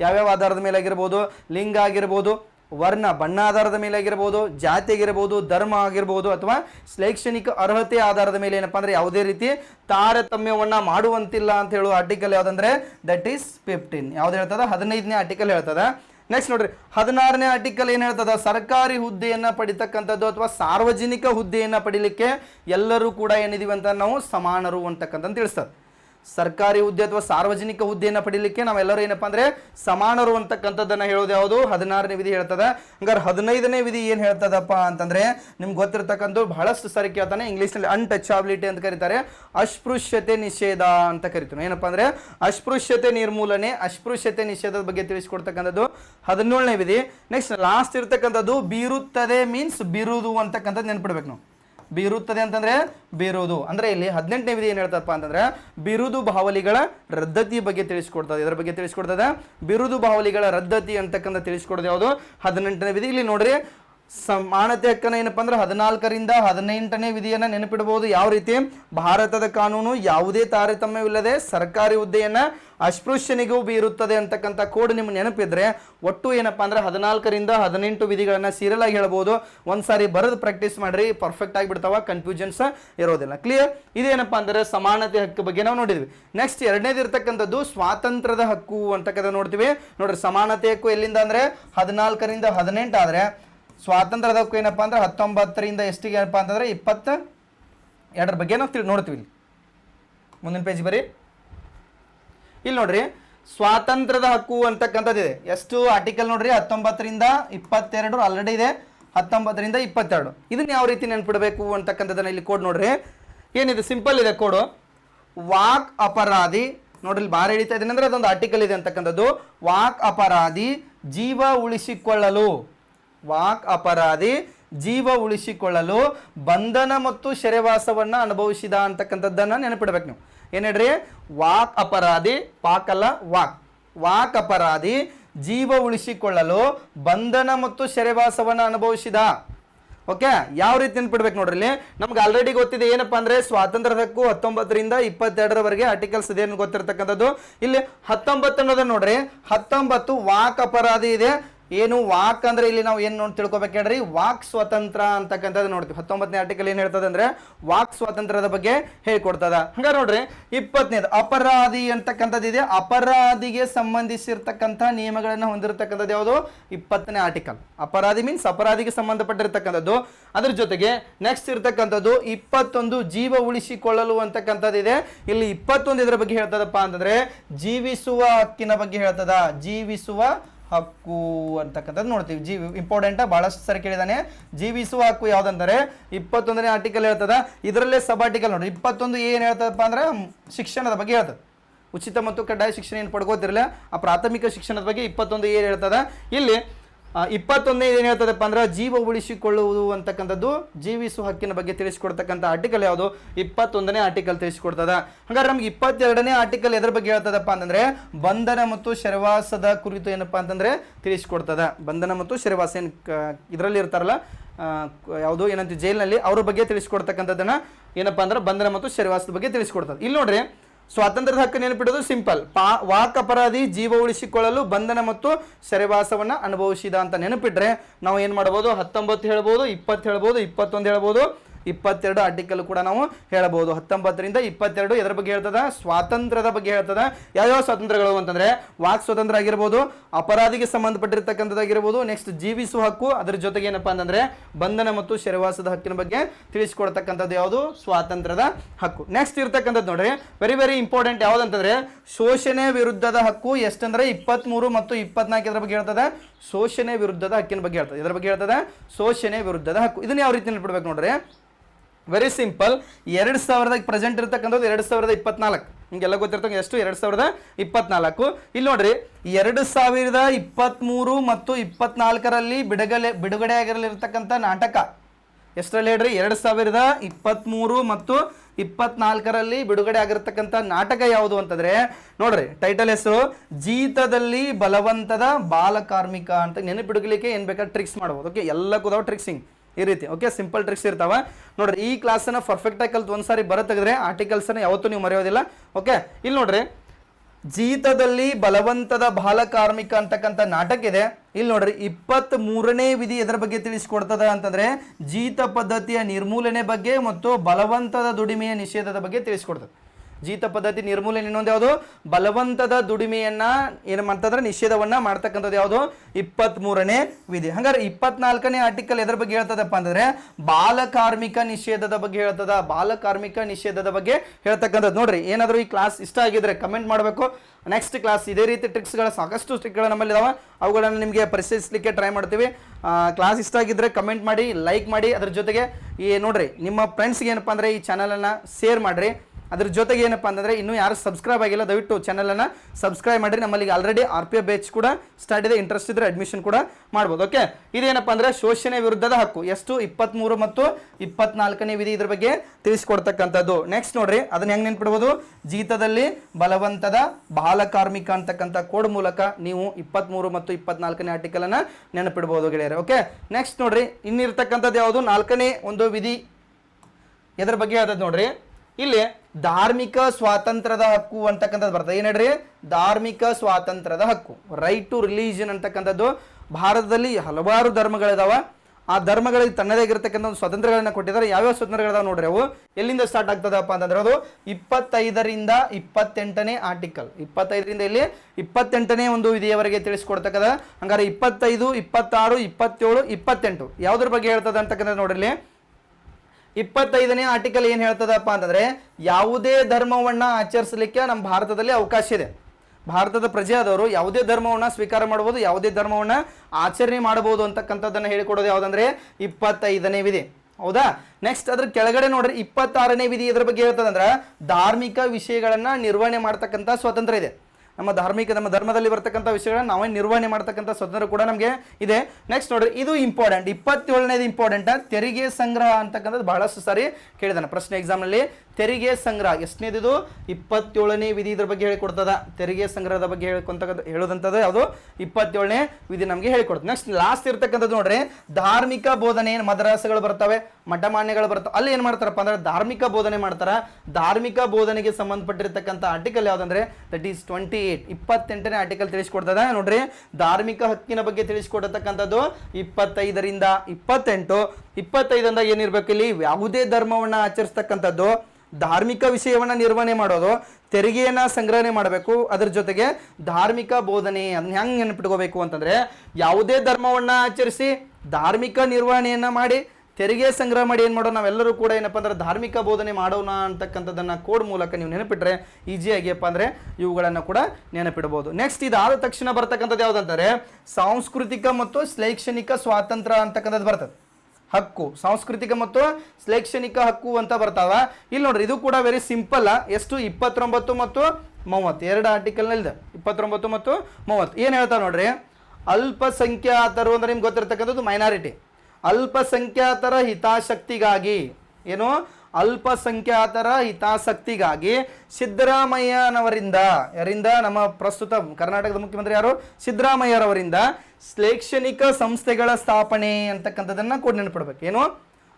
ಯಾವ್ಯಾವ ಆಧಾರದ ಮೇಲೆ ಆಗಿರ್ಬೋದು ಲಿಂಗ ಆಗಿರ್ಬೋದು ವರ್ಣ ಬಣ್ಣ ಆಧಾರದ ಮೇಲೆ ಆಗಿರ್ಬೋದು, ಜಾತಿ ಆಗಿರ್ಬೋದು, ಧರ್ಮ ಆಗಿರ್ಬೋದು ಅಥವಾ ಶೈಕ್ಷಣಿಕ ಅರ್ಹತೆ ಆಧಾರದ ಮೇಲೆ ಏನಪ್ಪಾ ಅಂದ್ರೆ ಯಾವುದೇ ರೀತಿ ತಾರತಮ್ಯವನ್ನ ಮಾಡುವಂತಿಲ್ಲ ಅಂತ ಹೇಳುವ ಆರ್ಟಿಕಲ್ ಯಾವುದಂದ್ರೆ ದಟ್ ಈಸ್ ಫಿಫ್ಟೀನ್ ಯಾವ್ದು ಹೇಳ್ತದ? ಹದಿನೈದನೇ ಆರ್ಟಿಕಲ್ ಹೇಳ್ತದ. ನೆಕ್ಸ್ಟ್ ನೋಡ್ರಿ, ಹದಿನಾರನೇ ಆರ್ಟಿಕಲ್ ಏನು ಹೇಳ್ತದ? ಸರ್ಕಾರಿ ಹುದ್ದೆಯನ್ನ ಪಡಿತಕ್ಕಂಥದ್ದು ಅಥವಾ ಸಾರ್ವಜನಿಕ ಹುದ್ದೆಯನ್ನ ಪಡಿಲಿಕ್ಕೆ ಎಲ್ಲರೂ ಕೂಡ ಏನಿದೀವಿ ಅಂತ ನಾವು ಸಮಾನರು ಅಂತಕ್ಕಂಥ ತಿಳಿಸ್ತದೆ. ಸರ್ಕಾರಿ ಹುದ್ದೆ ಅಥವಾ ಸಾರ್ವಜನಿಕ ಹುದ್ದೆಯನ್ನು ಪಡೀಲಿಕ್ಕೆ ನಾವೆಲ್ಲರೂ ಏನಪ್ಪ ಅಂದ್ರೆ ಸಮಾನರು ಅಂತಕ್ಕಂಥದ್ದನ್ನು ಹೇಳೋದು ಯಾವುದು? ಹದಿನಾರನೇ ವಿಧಿ ಹೇಳ್ತದೆ. ಹಂಗಾರೆ ಹದಿನೈದನೇ ವಿಧಿ ಏನು ಹೇಳ್ತದಪ್ಪ ಅಂತಂದ್ರೆ ನಿಮ್ಗೆ ಗೊತ್ತಿರ್ತಕ್ಕಂಥ ಬಹಳಷ್ಟು ಸರಿ ಕೇಳ್ತಾನೆ, ಇಂಗ್ಲೀಷ್ನಲ್ಲಿ ಅನ್ಟಚಾಬಿಲಿಟಿ ಅಂತ ಕರೀತಾರೆ. ಅಸ್ಪೃಶ್ಯತೆ ನಿಷೇಧ ಅಂತ ಕರಿತೀವಿ ಏನಪ್ಪಾ ಅಂದ್ರೆ ಅಸ್ಪೃಶ್ಯತೆ ನಿರ್ಮೂಲನೆ, ಅಸ್ಪೃಶ್ಯತೆ ನಿಷೇಧದ ಬಗ್ಗೆ ತಿಳಿಸ್ಕೊಡ್ತಕ್ಕಂಥದ್ದು ಹದಿನೇಳನೇ ವಿಧಿ. ನೆಕ್ಸ್ಟ್ ಲಾಸ್ಟ್ ಇರ್ತಕ್ಕಂಥದ್ದು ಬೀರುತ್ತದೆ ಮೀನ್ಸ್ ಬಿರುದು ಅಂತಕ್ಕಂಥದ್ದು ನೆನ್ಪಿಡ್ಬೇಕು ನಾವು. ಬೀರುತ್ತದೆ ಅಂತಂದ್ರೆ ಬೀರೋದು ಅಂದ್ರೆ ಇಲ್ಲಿ ಹದಿನೆಂಟನೇ ವಿಧಿ ಏನು ಹೇಳ್ತಪ್ಪ ಅಂತಂದ್ರೆ ಬಿರುದು ಬಾವಲಿಗಳ ರದ್ದತಿ ಬಗ್ಗೆ ತಿಳಿಸ್ಕೊಡ್ತದೆ. ಇದರ ಬಗ್ಗೆ ತಿಳಿಸ್ಕೊಡ್ತದೆ? ಬಿರುದು ಬಾವಲಿಗಳ ರದ್ದತಿ ಅಂತಕ್ಕಂಥ ತಿಳಿಸ್ಕೊಡೋದು ಯಾವುದು? ಹದಿನೆಂಟನೇ ವಿಧಿ. ಇಲ್ಲಿ ನೋಡ್ರಿ ಸಮಾನತೆ ಹಕ್ಕನ್ನ ಏನಪ್ಪ ಅಂದ್ರೆ ಹದಿನಾಲ್ಕರಿಂದ ಹದಿನೆಂಟನೇ ವಿಧಿಯನ್ನ ನೆನಪಿಡಬಹುದು ಯಾವ ರೀತಿ? ಭಾರತದ ಕಾನೂನು ಯಾವುದೇ ತಾರತಮ್ಯವಿಲ್ಲದೆ ಸರ್ಕಾರಿ ಹುದ್ದೆಯನ್ನ ಅಸ್ಪೃಶ್ಯನಿಗೂ ಬೀರುತ್ತದೆ ಅಂತಕ್ಕಂಥ ಕೋಡ್ ನಿಮ್ಗೆ ನೆನಪಿದ್ರೆ ಒಟ್ಟು ಏನಪ್ಪ ಅಂದ್ರೆ ಹದಿನಾಲ್ಕರಿಂದ ಹದಿನೆಂಟು ವಿಧಿಗಳನ್ನ ಸೀರಿಯಲ್ ಆಗಿ ಹೇಳ್ಬೋದು. ಒಂದ್ಸಾರಿ ಬರೆದು ಪ್ರಾಕ್ಟೀಸ್ ಮಾಡ್ರಿ ಪರ್ಫೆಕ್ಟ್ ಆಗಿಬಿಡ್ತಾವ ಕನ್ಫ್ಯೂಷನ್ಸ್ ಇರೋದಿಲ್ಲ. ಕ್ಲಿಯರ್ ಇದೇನಪ್ಪ ಅಂದ್ರೆ ಸಮಾನತೆ ಹಕ್ಕು ಬಗ್ಗೆ ನಾವು ನೋಡಿದ್ವಿ. ನೆಕ್ಸ್ಟ್ ಎರಡನೇದು ಇರ್ತಕ್ಕಂಥದ್ದು ಸ್ವಾತಂತ್ರ್ಯದ ಹಕ್ಕು ಅಂತಕ್ಕಂಥ ನೋಡ್ತೀವಿ. ನೋಡ್ರಿ, ಸಮಾನತೆ ಹಕ್ಕು ಎಲ್ಲಿಂದ ಅಂದ್ರೆ ಹದಿನಾಲ್ಕರಿಂದ ಹದಿನೆಂಟು ಆದ್ರೆ ಸ್ವಾತಂತ್ರ್ಯದ ಹಕ್ಕು ಏನಪ್ಪ ಅಂದ್ರೆ ಹತ್ತೊಂಬತ್ತರಿಂದ ಎಷ್ಟಿಗೆ ಏನಪ್ಪ ಅಂತಂದ್ರೆ ಇಪ್ಪತ್ತ ಎರಡರ ಬಗ್ಗೆ ನಾವು ತಿಳಿ ನೋಡ್ತೀವಿ ಇಲ್ಲಿ. ಮುಂದಿನ ಪೇಜ್ ಬರಿ. ಇಲ್ಲಿ ನೋಡ್ರಿ, ಸ್ವಾತಂತ್ರ್ಯದ ಹಕ್ಕು ಅಂತಕ್ಕಂಥದ್ದಿದೆ ಎಷ್ಟು ಆರ್ಟಿಕಲ್ ನೋಡ್ರಿ, ಹತ್ತೊಂಬತ್ತರಿಂದ ಇಪ್ಪತ್ತೆರಡು ಆಲ್ರೆಡಿ ಇದೆ. ಹತ್ತೊಂಬತ್ತರಿಂದ ಇಪ್ಪತ್ತೆರಡು. ಇದನ್ನ ಯಾವ ರೀತಿ ನೆನ್ಪಿಡಬೇಕು ಅಂತಕ್ಕಂಥದ್ದನ್ನ ಇಲ್ಲಿ ಕೋಡ್ ನೋಡ್ರಿ. ಏನಿದೆ? ಸಿಂಪಲ್ ಇದೆ ಕೋಡು ವಾಕ್ ಅಪರಾಧಿ, ನೋಡ್ರಿ ಬಾರಿ ಹಿಡಿತಾ ಅಂದ್ರೆ ಅದೊಂದು ಆರ್ಟಿಕಲ್ ಇದೆ ಅಂತಕ್ಕಂಥದ್ದು. ವಾಕ್ ಅಪರಾಧಿ ಜೀವ ಉಳಿಸಿಕೊಳ್ಳಲು. ವಾಕ್ ಅಪರಾಧಿ ಜೀವ ಉಳಿಸಿಕೊಳ್ಳಲು ಬಂಧನ ಮತ್ತು ಶರೆವಾಸವನ್ನು ಅನುಭವಿಸಿದ ಅಂತಕ್ಕಂಥದ್ದನ್ನ ನೆನಪಿಡ್ಬೇಕು ನೀವು. ಏನ್ ಹೇಳ್ರಿ? ವಾಕ್ ಅಪರಾಧಿ ಪಾಕಲ್ಲ ವಾಕ್. ವಾಕ್ ಅಪರಾಧಿ, ಜೀವ ಉಳಿಸಿಕೊಳ್ಳಲು ಬಂಧನ ಮತ್ತು ಶರೆವಾಸವನ್ನು ಅನುಭವಿಸಿದ. ಓಕೆ? ಯಾವ ರೀತಿ ನೆನ್ಪಿಡ್ಬೇಕು ನೋಡ್ರಿ ಇಲ್ಲಿ. ನಮ್ಗೆ ಆಲ್ರೆಡಿ ಗೊತ್ತಿದೆ ಏನಪ್ಪಾ ಅಂದ್ರೆ ಸ್ವಾತಂತ್ರ್ಯದ ಹಕ್ಕು ಹತ್ತೊಂಬತ್ತರಿಂದ ಇಪ್ಪತ್ತೆರಡರವರೆಗೆ ಆರ್ಟಿಕಲ್ಸ್ ಇದೇನು ಗೊತ್ತಿರತಕ್ಕಂಥದ್ದು. ಇಲ್ಲಿ ಹತ್ತೊಂಬತ್ತು ಅನ್ನೋದನ್ನ ನೋಡ್ರಿ. ಹತ್ತೊಂಬತ್ತು ವಾಕ್ ಅಪರಾಧಿ ಇದೆ. ಏನು ವಾಕ್ ಅಂದ್ರೆ ಇಲ್ಲಿ ನಾವು ಏನು ತಿಳ್ಕೊಬೇಕು ಹೇಳ್ರಿ? ವಾಕ್ ಸ್ವತಂತ್ರ ಅಂತಕ್ಕಂಥದ್ದು ನೋಡ್ತೀವಿ. ಹತ್ತೊಂಬತ್ತನೇ ಆರ್ಟಿಕಲ್ ಏನು ಹೇಳ್ತದೆ ಅಂದ್ರೆ ವಾಕ್ ಸ್ವಾತಂತ್ರ್ಯದ ಬಗ್ಗೆ ಹೇಳ್ಕೊಡ್ತದ. ಹಂಗಾರೆ ನೋಡ್ರಿ, ಇಪ್ಪತ್ತನೇದು, ಅಪರಾಧಿ ಅಂತಕ್ಕಂಥದ್ದು ಇದೆ. ಅಪರಾಧಿಗೆ ಸಂಬಂಧಿಸಿರ್ತಕ್ಕಂಥ ನಿಯಮಗಳನ್ನು ಹೊಂದಿರತಕ್ಕಂಥದ್ದು ಯಾವುದು? ಇಪ್ಪತ್ತನೇ ಆರ್ಟಿಕಲ್ ಅಪರಾಧಿ ಮೀನ್ಸ್ ಅಪರಾಧಿಗೆ ಸಂಬಂಧಪಟ್ಟಿರ್ತಕ್ಕಂಥದ್ದು. ಅದ್ರ ಜೊತೆಗೆ ನೆಕ್ಸ್ಟ್ ಇರ್ತಕ್ಕಂಥದ್ದು ಇಪ್ಪತ್ತೊಂದು, ಜೀವ ಉಳಿಸಿಕೊಳ್ಳಲು ಅಂತಕ್ಕಂಥದ್ದು ಇದೆ. ಇಲ್ಲಿ ಇಪ್ಪತ್ತೊಂದು ಇದರ ಬಗ್ಗೆ ಹೇಳ್ತದಪ್ಪ ಅಂತಂದ್ರೆ, ಜೀವಿಸುವ ಹಕ್ಕಿನ ಬಗ್ಗೆ ಹೇಳ್ತದ. ಜೀವಿಸುವ ಹಕ್ಕು ಅಂತಕ್ಕಂಥದ್ದು ನೋಡ್ತೀವಿ. ಜೀವಿ ಇಂಪಾರ್ಟೆಂಟ್ ಬಹಳಷ್ಟು ಸರಿ ಕೇಳಿದಾನೆ. ಜೀವಿಸುವ ಹಕ್ಕು ಯಾವುದಂದರೆ, ಇಪ್ಪತ್ತೊಂದನೇ ಆರ್ಟಿಕಲ್ ಹೇಳ್ತದ. ಇದರಲ್ಲೇ ಸಬ್ ಆರ್ಟಿಕಲ್ ನೋಡಿ ಇಪ್ಪತ್ತೊಂದು ಏನು ಹೇಳ್ತದಪ್ಪ ಅಂದ್ರೆ, ಶಿಕ್ಷಣದ ಬಗ್ಗೆ ಹೇಳ್ತದೆ. ಉಚಿತ ಮತ್ತು ಕಡ್ಡಾಯ ಶಿಕ್ಷಣ ಏನು ಪಡ್ಕೋತಿರಲಿಲ್ಲ ಆ ಪ್ರಾಥಮಿಕ ಶಿಕ್ಷಣದ ಬಗ್ಗೆ ಇಪ್ಪತ್ತೊಂದು ಏನು ಹೇಳ್ತದ. ಇಲ್ಲಿ ಇಪ್ಪತ್ತೊಂದನೇ ಏನು ಹೇಳ್ತದಪ್ಪ ಅಂದ್ರೆ ಜೀವ ಉಳಿಸಿಕೊಳ್ಳುವುದು ಅಂತಕ್ಕಂಥದ್ದು ಜೀವಿಸುವ ಹಕ್ಕಿನ ಬಗ್ಗೆ ತಿಳಿಸಿಕೊಡ್ತಕ್ಕಂಥ ಆರ್ಟಿಕಲ್ ಯಾವುದು? ಇಪ್ಪತ್ತೊಂದನೇ ಆರ್ಟಿಕಲ್ ತಿಳಿಸಿಕೊಡ್ತದ. ಹಾಗಾದ್ರೆ ನಮ್ಗೆ ಇಪ್ಪತ್ತೆರಡನೇ ಆರ್ಟಿಕಲ್ ಎದ್ರ ಬಗ್ಗೆ ಹೇಳ್ತದಪ್ಪ ಅಂತಂದ್ರೆ, ಬಂಧನ ಮತ್ತು ಶರವಾಸದ ಕುರಿತು ಏನಪ್ಪಾ ಅಂತಂದ್ರೆ ತಿಳಿಸಿಕೊಡ್ತದ. ಬಂಧನ ಮತ್ತು ಶರವಾಸ ಏನು ಇದರಲ್ಲಿ ಇರ್ತಾರಲ್ಲ ಯಾವುದು, ಏನಂತ, ಜೈಲಿನಲ್ಲಿ ಅವ್ರ ಬಗ್ಗೆ ತಿಳಿಸ್ಕೊಡ್ತಕ್ಕಂಥದ್ದನ್ನ ಏನಪ್ಪಾ ಅಂದ್ರೆ ಬಂಧನ ಮತ್ತು ಶರವಾಸದ ಬಗ್ಗೆ ತಿಳಿಸ್ಕೊಡ್ತದೆ. ಇಲ್ಲಿ ನೋಡ್ರಿ ಸ್ವಾತಂತ್ರ್ಯದ ಹಕ್ಕು ನೆನಪಿಡೋದು ಸಿಂಪಲ್. ಪಾ, ವಾಕ್ ಅಪರಾಧಿ ಜೀವ ಉಳಿಸಿಕೊಳ್ಳಲು ಬಂಧನ ಮತ್ತು ಸೆರೆವಾಸವನ್ನು ಅನುಭವಿಸಿದ ಅಂತ ನೆನಪಿಟ್ರೆ ನಾವು ಏನು ಮಾಡ್ಬೋದು? ಹತ್ತೊಂಬತ್ತು ಹೇಳ್ಬೋದು, ಇಪ್ಪತ್ತು ಹೇಳ್ಬೋದು, ಇಪ್ಪತ್ತೊಂದು ಹೇಳ್ಬೋದು. ಇಪ್ಪತ್ತೆರಡು ಆರ್ಟಿಕಲ್ ಕೂಡ ನಾವು ಹೇಳಬಹುದು. ಹತ್ತೊಂಬತ್ತರಿಂದ ಇಪ್ಪತ್ತೆರಡು ಇದರ ಬಗ್ಗೆ ಹೇಳ್ತದ? ಸ್ವಾತಂತ್ರ್ಯದ ಬಗ್ಗೆ ಹೇಳ್ತದ. ಯಾವ್ಯಾವ ಸ್ವಾತಂತ್ರ್ಯಗಳು ಅಂತಂದ್ರೆ ವಾಕ್ ಸ್ವಾತಂತ್ರ್ಯ ಆಗಿರ್ಬೋದು, ಅಪರಾಧಿಗೆ ಸಂಬಂಧಪಟ್ಟಿರ್ತಕ್ಕಂಥದ್ದಾಗಿರ್ಬೋದು ನೆಕ್ಸ್ಟ್ ಜೀವಿಸುವ ಹಕ್ಕು, ಅದರ ಜೊತೆಗೆ ಏನಪ್ಪಾ ಅಂತಂದ್ರೆ ಬಂಧನ ಮತ್ತು ಶರವಾಸದ ಹಕ್ಕಿನ ಬಗ್ಗೆ ತಿಳಿಸಿಕೊಡ್ತಕ್ಕಂಥದ್ದು ಯಾವುದು? ಸ್ವಾತಂತ್ರ್ಯದ ಹಕ್ಕು. ನೆಕ್ಸ್ಟ್ ಇರ್ತಕ್ಕಂಥದ್ದು ನೋಡ್ರಿ. ವೆರಿ ವೆರಿ ಇಂಪಾರ್ಟೆಂಟ್ ಯಾವ್ದಂತಂದ್ರೆ ಶೋಷಣೆ ವಿರುದ್ಧದ ಹಕ್ಕು ಎಷ್ಟಂದ್ರೆ ಇಪ್ಪತ್ಮೂರು ಮತ್ತು ಇಪ್ಪತ್ನಾಲ್ಕು ಇದರ ಬಗ್ಗೆ ಹೇಳ್ತದೆ? ಶೋಷಣೆ ವಿರುದ್ಧದ ಹಕ್ಕಿನ ಬಗ್ಗೆ ಹೇಳ್ತದೆ. ಇದರ ಬಗ್ಗೆ ಹೇಳ್ತದೆ? ಶೋಷಣೆ ವಿರುದ್ಧದ ಹಕ್ಕು. ಇದನ್ನ ಯಾವ ರೀತಿ ನೆನ್ಪಿಡ್ಬೇಕು ನೋಡ್ರಿ? ವೆರಿ ಸಿಂಪಲ್ ಎರಡು ಸಾವಿರದ ಪ್ರೆಸೆಂಟ್ ಇರ್ತಕ್ಕಂಥದ್ದು ಎರಡು ಸಾವಿರದ ಇಪ್ಪತ್ನಾಲ್ಕು. ನಿಮಗೆಲ್ಲ ಗೊತ್ತಿರ್ತಕ್ಕ ಎಷ್ಟು? ಎರಡು ಸಾವಿರದ ಇಪ್ಪತ್ನಾಲ್ಕು. ಇಲ್ಲಿ ನೋಡ್ರಿ, ಎರಡು ಸಾವಿರದ ಇಪ್ಪತ್ತ್ಮೂರು ಮತ್ತು ಇಪ್ಪತ್ನಾಲ್ಕರಲ್ಲಿ ಬಿಡುಗಡೆ ಬಿಡುಗಡೆ ಆಗಿರಲಿರ್ತಕ್ಕಂಥ ನಾಟಕ. ಎಷ್ಟರಲ್ಲಿ ಹೇಳ್ರಿ? ಎರಡು ಸಾವಿರದ ಇಪ್ಪತ್ತ್ಮೂರು ಮತ್ತು ಇಪ್ಪತ್ನಾಲ್ಕರಲ್ಲಿ ಬಿಡುಗಡೆ ಆಗಿರ್ತಕ್ಕಂಥ ನಾಟಕ ಯಾವುದು ಅಂತಂದ್ರೆ, ನೋಡ್ರಿ ಟೈಟಲ್ ಹೆಸರು, ಜೀತದಲ್ಲಿ ಬಲವಂತದ ಬಾಲಕಾರ್ಮಿಕ ಅಂತ ನೆನಪಿಡುಗಲಿಕ್ಕೆ ಏನು ಬೇಕಾದ್ರೆ ಟ್ರಿಕ್ಸ್ ಮಾಡ್ಬೋದು. ಓಕೆ ಎಲ್ಲ ಕೂದಾವ ಟ್ರಿಕ್ಸಿಂಗ್ ಈ ರೀತಿ ಓಕೆ ಸಿಂಪಲ್ ಟ್ರಿಕ್ಸ್ ಇರ್ತಾವ. ನೋಡ್ರಿ, ಈ ಕ್ಲಾಸನ್ನ ಪರ್ಫೆಕ್ಟಾಗಿ ಕಲ್ತು ಒಂದ್ಸಾರಿ ಬರ ತೆಗೆದ್ರೆ ಆರ್ಟಿಕಲ್ಸನ್ನ ಯಾವತ್ತೂ ನೀವು ಮರೆಯೋದಿಲ್ಲ ಓಕೆ ಇಲ್ಲಿ ನೋಡ್ರಿ, ಜೀತದಲ್ಲಿ ಬಲವಂತದ ಬಾಲಕಾರ್ಮಿಕ ಅಂತಕ್ಕಂಥ ನಾಟಕ ಇದೆ. ಇಲ್ಲಿ ನೋಡ್ರಿ ಇಪ್ಪತ್ತ್ ಮೂರನೇ ವಿಧಿ ಇದರ ಬಗ್ಗೆ ತಿಳಿಸ್ಕೊಡ್ತದ ಅಂತಂದ್ರೆ, ಜೀತ ಪದ್ಧತಿಯ ನಿರ್ಮೂಲನೆ ಬಗ್ಗೆ ಮತ್ತು ಬಲವಂತದ ದುಡಿಮೆಯ ನಿಷೇಧದ ಬಗ್ಗೆ ತಿಳಿಸ್ಕೊಡ್ತದೆ. ಜೀತ ಪದ್ಧತಿ ನಿರ್ಮೂಲನೆ ಇನ್ನೊಂದು ಯಾವುದು? ಬಲವಂತದ ದುಡಿಮೆಯನ್ನ ಏನು ಮಾಡ್ತಂದ್ರೆ ನಿಷೇಧವನ್ನ ಮಾಡ್ತಕ್ಕಂಥದ್ದು ಯಾವುದು? ಇಪ್ಪತ್ತ್ ಮೂರನೇ ವಿಧಿ. ಹಂಗಾರೆ ಇಪ್ಪತ್ನಾಲ್ಕನೇ ಆರ್ಟಿಕಲ್ ಎದ್ರ ಬಗ್ಗೆ ಹೇಳ್ತದಪ್ಪ ಅಂತಂದ್ರೆ ಬಾಲಕಾರ್ಮಿಕ ನಿಷೇಧದ ಬಗ್ಗೆ ಹೇಳ್ತದ. ಬಾಲಕಾರ್ಮಿಕ ನಿಷೇಧದ ಬಗ್ಗೆ ಹೇಳ್ತಕ್ಕಂಥದ್ದು. ನೋಡ್ರಿ, ಏನಾದರೂ ಈ ಕ್ಲಾಸ್ ಇಷ್ಟ ಆಗಿದ್ರೆ ಕಮೆಂಟ್ ಮಾಡಬೇಕು. ನೆಕ್ಸ್ಟ್ ಕ್ಲಾಸ್ ಇದೇ ರೀತಿ ಟ್ರಿಕ್ಸ್ಗಳ ಸಾಕಷ್ಟು ಟ್ರಿಕ್ಗಳು ನಮ್ಮಲ್ಲಿ ಇದಾವೆ. ಅವುಗಳನ್ನು ನಿಮಗೆ ಪರಿಚಯಿಸಲಿಕ್ಕೆ ಟ್ರೈ ಮಾಡ್ತೀವಿ. ಕ್ಲಾಸ್ ಇಷ್ಟ ಆಗಿದ್ರೆ ಕಮೆಂಟ್ ಮಾಡಿ ಲೈಕ್ ಮಾಡಿ. ಅದ್ರ ಜೊತೆಗೆ ಈ, ನೋಡ್ರಿ, ನಿಮ್ಮ ಫ್ರೆಂಡ್ಸ್ಗೆ ಏನಪ್ಪ ಅಂದರೆ ಈ ಚಾನಲನ್ನು ಶೇರ್ ಮಾಡಿರಿ. ಅದ್ರ ಜೊತೆಗೆ ಏನಪ್ಪ ಅಂತಂದ್ರೆ ಇನ್ನೂ ಯಾರು ಸಬ್ಸ್ಕ್ರೈಬ್ ಆಗಿಲ್ಲ, ದಯವಿಟ್ಟು ಚಾನಲನ್ನು ಸಬ್ಸ್ಕ್ರೈಬ್ ಮಾಡಿರಿ. ನಮ್ಮಲ್ಲಿ already R P A batch ಕೂಡ ಸ್ಟಾರ್ಟ್ ಇದೆ. ಇಂಟ್ರೆಸ್ಟ್ ಇದ್ರೆ ಅಡ್ಮಿಷನ್ ಕೂಡ ಮಾಡ್ಬೋದು ಓಕೆ ಇದೇನಪ್ಪ ಅಂದ್ರೆ ಶೋಷಣೆ ವಿರುದ್ಧದ ಹಕ್ಕು. ಎಷ್ಟು? ಇಪ್ಪತ್ತ್ಮೂರು ಮತ್ತು ಇಪ್ಪತ್ನಾಲ್ಕನೇ ವಿಧಿ ಇದ್ರ ಬಗ್ಗೆ ತಿಳಿಸ್ಕೊಡ್ತಕ್ಕಂಥದ್ದು. ನೆಕ್ಸ್ಟ್ ನೋಡ್ರಿ, ಅದನ್ನ ಹೆಂಗೆ ನೆನ್ಪಿಡ್ಬೋದು? ಜೀತದಲ್ಲಿ ಬಲವಂತದ ಬಾಲಕಾರ್ಮಿಕ ಅಂತಕ್ಕಂಥ ಕೋಡ್ ಮೂಲಕ ನೀವು ಇಪ್ಪತ್ತ್ಮೂರು ಮತ್ತು ಇಪ್ಪತ್ನಾಲ್ಕನೇ ಆರ್ಟಿಕಲ್ ಅನ್ನ ನೆನಪಿಡ್ಬೋದು ಗೆಳೆಯರೆ ಓಕೆ ನೆಕ್ಸ್ಟ್ ನೋಡ್ರಿ, ಇನ್ನಿರ್ತಕ್ಕಂಥದ್ದು ಯಾವುದು? ನಾಲ್ಕನೇ ಒಂದು ವಿಧಿ. ಎದ್ರ ಬಗ್ಗೆ ಆದದ್ದು ನೋಡ್ರಿ? ಇಲ್ಲಿ ಧಾರ್ಮಿಕ ಸ್ವಾತಂತ್ರ್ಯದ ಹಕ್ಕು ಅಂತಕ್ಕಂಥದ್ದು ಬರ್ತದೆ. ಏನ್ ಹೇಳ್ರಿ ಧಾರ್ಮಿಕ ಸ್ವಾತಂತ್ರ್ಯದ ಹಕ್ಕು. ರೈಟ್ ಟು ರಿಲೀಜನ್ ಅಂತಕ್ಕಂಥದ್ದು ಭಾರತದಲ್ಲಿ ಹಲವಾರು ಧರ್ಮಗಳಿದಾವ. ಆ ಧರ್ಮಗಳಿಗೆ ತನ್ನದೇ ಆಗಿರ್ತಕ್ಕಂಥ ಒಂದು ಸ್ವಾತಂತ್ರ್ಯಗಳನ್ನ ಕೊಟ್ಟಿದ್ದಾರೆ. ಯಾವ್ಯಾವ ಸ್ವಾತಂತ್ರ್ಯಗಳಿದಾವೆ ನೋಡ್ರಿ ಅವು? ಎಲ್ಲಿಂದ ಸ್ಟಾರ್ಟ್ ಆಗ್ತದಪ್ಪ ಅಂತಂದ್ರೆ ಅದು ಇಪ್ಪತ್ತೈದರಿಂದ ಇಪ್ಪತ್ತೆಂಟನೇ ಆರ್ಟಿಕಲ್ ಇಪ್ಪತ್ತೈದರಿಂದ ಇಲ್ಲಿ ಇಪ್ಪತ್ತೆಂಟನೇ ಒಂದು ವಿಧಿಯವರೆಗೆ ತಿಳಿಸ್ಕೊಡ್ತಕ್ಕದ. ಹಂಗಾರೆ ಇಪ್ಪತ್ತೈದು, ಇಪ್ಪತ್ತಾರು, ಇಪ್ಪತ್ತೇಳು, ಇಪ್ಪತ್ತೆಂಟು. ಯಾವುದ್ರ ಬಗ್ಗೆ ಹೇಳ್ತದೆ ಅಂತಕ್ಕಂಥ ನೋಡ್ರಿ ಇಪ್ಪತ್ತೈದನೇ ಆರ್ಟಿಕಲ್ ಏನು ಹೇಳ್ತದಪ್ಪ ಅಂತಂದ್ರೆ, ಯಾವುದೇ ಧರ್ಮವನ್ನ ಆಚರಿಸಲಿಕ್ಕೆ ನಮ್ಮ ಭಾರತದಲ್ಲಿ ಅವಕಾಶ ಇದೆ. ಭಾರತದ ಪ್ರಜೆ ಆದವರು ಯಾವುದೇ ಧರ್ಮವನ್ನ ಸ್ವೀಕಾರ ಮಾಡಬಹುದು ಯಾವುದೇ ಧರ್ಮವನ್ನ ಆಚರಣೆ ಮಾಡಬಹುದು ಅಂತಕ್ಕಂಥದ್ದನ್ನು ಹೇಳಿಕೊಡೋದು ಯಾವುದಂದ್ರೆ, ಇಪ್ಪತ್ತೈದನೇ ವಿಧಿ. ಹೌದಾ? ನೆಕ್ಸ್ಟ್ ಅದ್ರ ಕೆಳಗಡೆ ನೋಡ್ರಿ, ಇಪ್ಪತ್ತಾರನೇ ವಿಧಿ ಇದ್ರ ಬಗ್ಗೆ ಹೇಳ್ತದಂದ್ರ, ಧಾರ್ಮಿಕ ವಿಷಯಗಳನ್ನ ನಿರ್ವಹಣೆ ಮಾಡ್ತಕ್ಕಂಥ ಸ್ವಾತಂತ್ರ್ಯ ಇದೆ. ನಮ್ಮ ಧಾರ್ಮಿಕ, ನಮ್ಮ ಧರ್ಮದಲ್ಲಿ ಬರ್ತಕ್ಕಂಥ ವಿಷಯಗಳನ್ನ ನಾವೇ ನಿರ್ವಹಣೆ ಮಾಡ್ತಕ್ಕಂಥ ಸ್ವತಂತ್ರ ಕೂಡ ನಮಗೆ ಇದೆ. ನೆಕ್ಸ್ಟ್ ನೋಡ್ರಿ, ಇದು ಇಂಪಾರ್ಟೆಂಟ್ ಇಪ್ಪತ್ತೇಳನೇದು ಇಂಪಾರ್ಟೆಂಟ್ ತೆರಿಗೆ ಸಂಗ್ರಹ ಅಂತಕ್ಕಂಥದ್ದು ಬಹಳಷ್ಟು ಸಾರಿ ಕೇಳಿದಾನೆ. ಪ್ರಶ್ನೆ ಎಕ್ಸಾಮ್ನಲ್ಲಿ ತೆರಿಗೆ ಸಂಗ್ರಹ ಎಷ್ಟನೇದು ಇಪ್ಪತ್ತೇಳನೇ ವಿಧಿ ಇದ್ರ ಬಗ್ಗೆ ಹೇಳಿಕೊಡ್ತದ. ತೆರಿಗೆ ಸಂಗ್ರಹದ ಬಗ್ಗೆ ಹೇಳ್ಕೊಂತ ಹೇಳೋದಂಥದ್ದು ಯಾವುದು? ಇಪ್ಪತ್ತೇಳನೇ ವಿಧಿ ನಮಗೆ ಹೇಳಿಕೊಡ್ತದೆ. ನೆಕ್ಸ್ಟ್ ಲಾಸ್ಟ್ ಇರ್ತಕ್ಕಂಥದ್ದು ನೋಡ್ರಿ. ಧಾರ್ಮಿಕ ಬೋಧನೆ ಏನು ಮದ್ರಾಸಗಳು ಬರ್ತವೆ, ಮಠಮಾನ್ಯಗಳು ಬರ್ತವೆ, ಅಲ್ಲಿ ಏನು ಮಾಡ್ತಾರಪ್ಪ ಅಂದ್ರೆ ಧಾರ್ಮಿಕ ಬೋಧನೆ ಮಾಡ್ತಾರ. ಧಾರ್ಮಿಕ ಬೋಧನೆಗೆ ಸಂಬಂಧಪಟ್ಟಿರ್ತಕ್ಕಂಥ ಆರ್ಟಿಕಲ್ ಯಾವುದಂದ್ರೆ ದಟ್ ಈಸ್ ಟ್ವೆಂಟಿ ಏಟ್ ಇಪ್ಪತ್ತೆಂಟನೇ ಆರ್ಟಿಕಲ್ ತಿಳಿಸ್ಕೊಡ್ತದ. ನೋಡ್ರಿ, ಧಾರ್ಮಿಕ ಹಕ್ಕಿನ ಬಗ್ಗೆ ತಿಳಿಸ್ಕೊಡತಕ್ಕಂಥದ್ದು ಇಪ್ಪತ್ತೈದರಿಂದ ಇಪ್ಪತ್ತೆಂಟು ಇಪ್ಪತ್ತೈದರಿಂದ ಏನಿರ್ಬೇಕು ಇಲ್ಲಿ? ಯಾವುದೇ ಧರ್ಮವನ್ನ ಆಚರಿಸ್ತಕ್ಕಂಥದ್ದು, ಧಾರ್ಮಿಕ ವಿಷಯವನ್ನ ನಿರ್ವಹಣೆ ಮಾಡೋದು, ತೆರಿಗೆಯನ್ನ ಸಂಗ್ರಹಣೆ ಮಾಡಬೇಕು. ಅದ್ರ ಜೊತೆಗೆ ಧಾರ್ಮಿಕ ಬೋಧನೆ ಅದನ್ನ ಹೆಂಗೆ ನೆನಪಿಟ್ಕೋಬೇಕು ಅಂತಂದ್ರೆ, ಯಾವುದೇ ಧರ್ಮವನ್ನ ಆಚರಿಸಿ ಧಾರ್ಮಿಕ ನಿರ್ವಹಣೆಯನ್ನ ಮಾಡಿ, ತೆರಿಗೆ ಸಂಗ್ರಹ ಮಾಡಿ ಏನು ಮಾಡೋಣ ನಾವೆಲ್ಲರೂ ಕೂಡ ಏನಪ್ಪ ಅಂದ್ರೆ ಧಾರ್ಮಿಕ ಬೋಧನೆ ಮಾಡೋಣ ಅಂತಕ್ಕಂಥದ್ದನ್ನು ಕೋಡ್ ಮೂಲಕ ನೀವು ನೆನಪಿಟ್ರೆ ಈಸಿಯಾಗಿಯಪ್ಪ ಅಂದರೆ ಇವುಗಳನ್ನು ಕೂಡ ನೆನಪಿಡಬಹುದು ನೆಕ್ಸ್ಟ್ ಇದಾದ ತಕ್ಷಣ ಬರ್ತಕ್ಕಂಥದ್ದು ಯಾವುದಂತಾರೆ ಸಾಂಸ್ಕೃತಿಕ ಮತ್ತು ಶೈಕ್ಷಣಿಕ ಸ್ವಾತಂತ್ರ್ಯ ಅಂತಕ್ಕಂಥದ್ದು ಬರ್ತದೆ. ಹಕ್ಕು, ಸಾಂಸ್ಕೃತಿಕ ಮತ್ತು ಶೈಕ್ಷಣಿಕ ಹಕ್ಕು ಅಂತ ಬರ್ತಾವ. ಇಲ್ಲಿ ನೋಡ್ರಿ, ಇದು ಕೂಡ ವೆರಿ ಸಿಂಪಲ್ ಎಷ್ಟು? ಇಪ್ಪತ್ತೊಂಬತ್ತು ಮತ್ತು ಮೂವತ್ತು. ಎರಡು ಆರ್ಟಿಕಲ್ನಲ್ಲಿದೆ ಇಪ್ಪತ್ತೊಂಬತ್ತು ಮತ್ತು ಮೂವತ್ತು. ಏನು ಹೇಳ್ತಾರೆ ನೋಡ್ರಿ? ಅಲ್ಪಸಂಖ್ಯಾತರು ಅಂದ್ರೆ ನಿಮ್ಗೆ ಗೊತ್ತಿರ್ತಕ್ಕಂಥದ್ದು ಮೈನಾರಿಟಿ ಅಲ್ಪಸಂಖ್ಯಾತರ ಹಿತಾಸಕ್ತಿಗಾಗಿ. ಏನು? ಅಲ್ಪಸಂಖ್ಯಾತರ ಹಿತಾಸಕ್ತಿಗಾಗಿ ಸಿದ್ದರಾಮಯ್ಯನವರಿಂದ, ಯಾರಿಂದ ನಮ್ಮ ಪ್ರಸ್ತುತ ಕರ್ನಾಟಕದ ಮುಖ್ಯಮಂತ್ರಿ ಯಾರು? ಸಿದ್ದರಾಮಯ್ಯರವರಿಂದ ಶೈಕ್ಷಣಿಕ ಸಂಸ್ಥೆಗಳ ಸ್ಥಾಪನೆ ಅಂತಕ್ಕಂಥದ್ದನ್ನು ಕೂಡ ನೆನಪಿಡ್ಬೇಕು. ಏನು?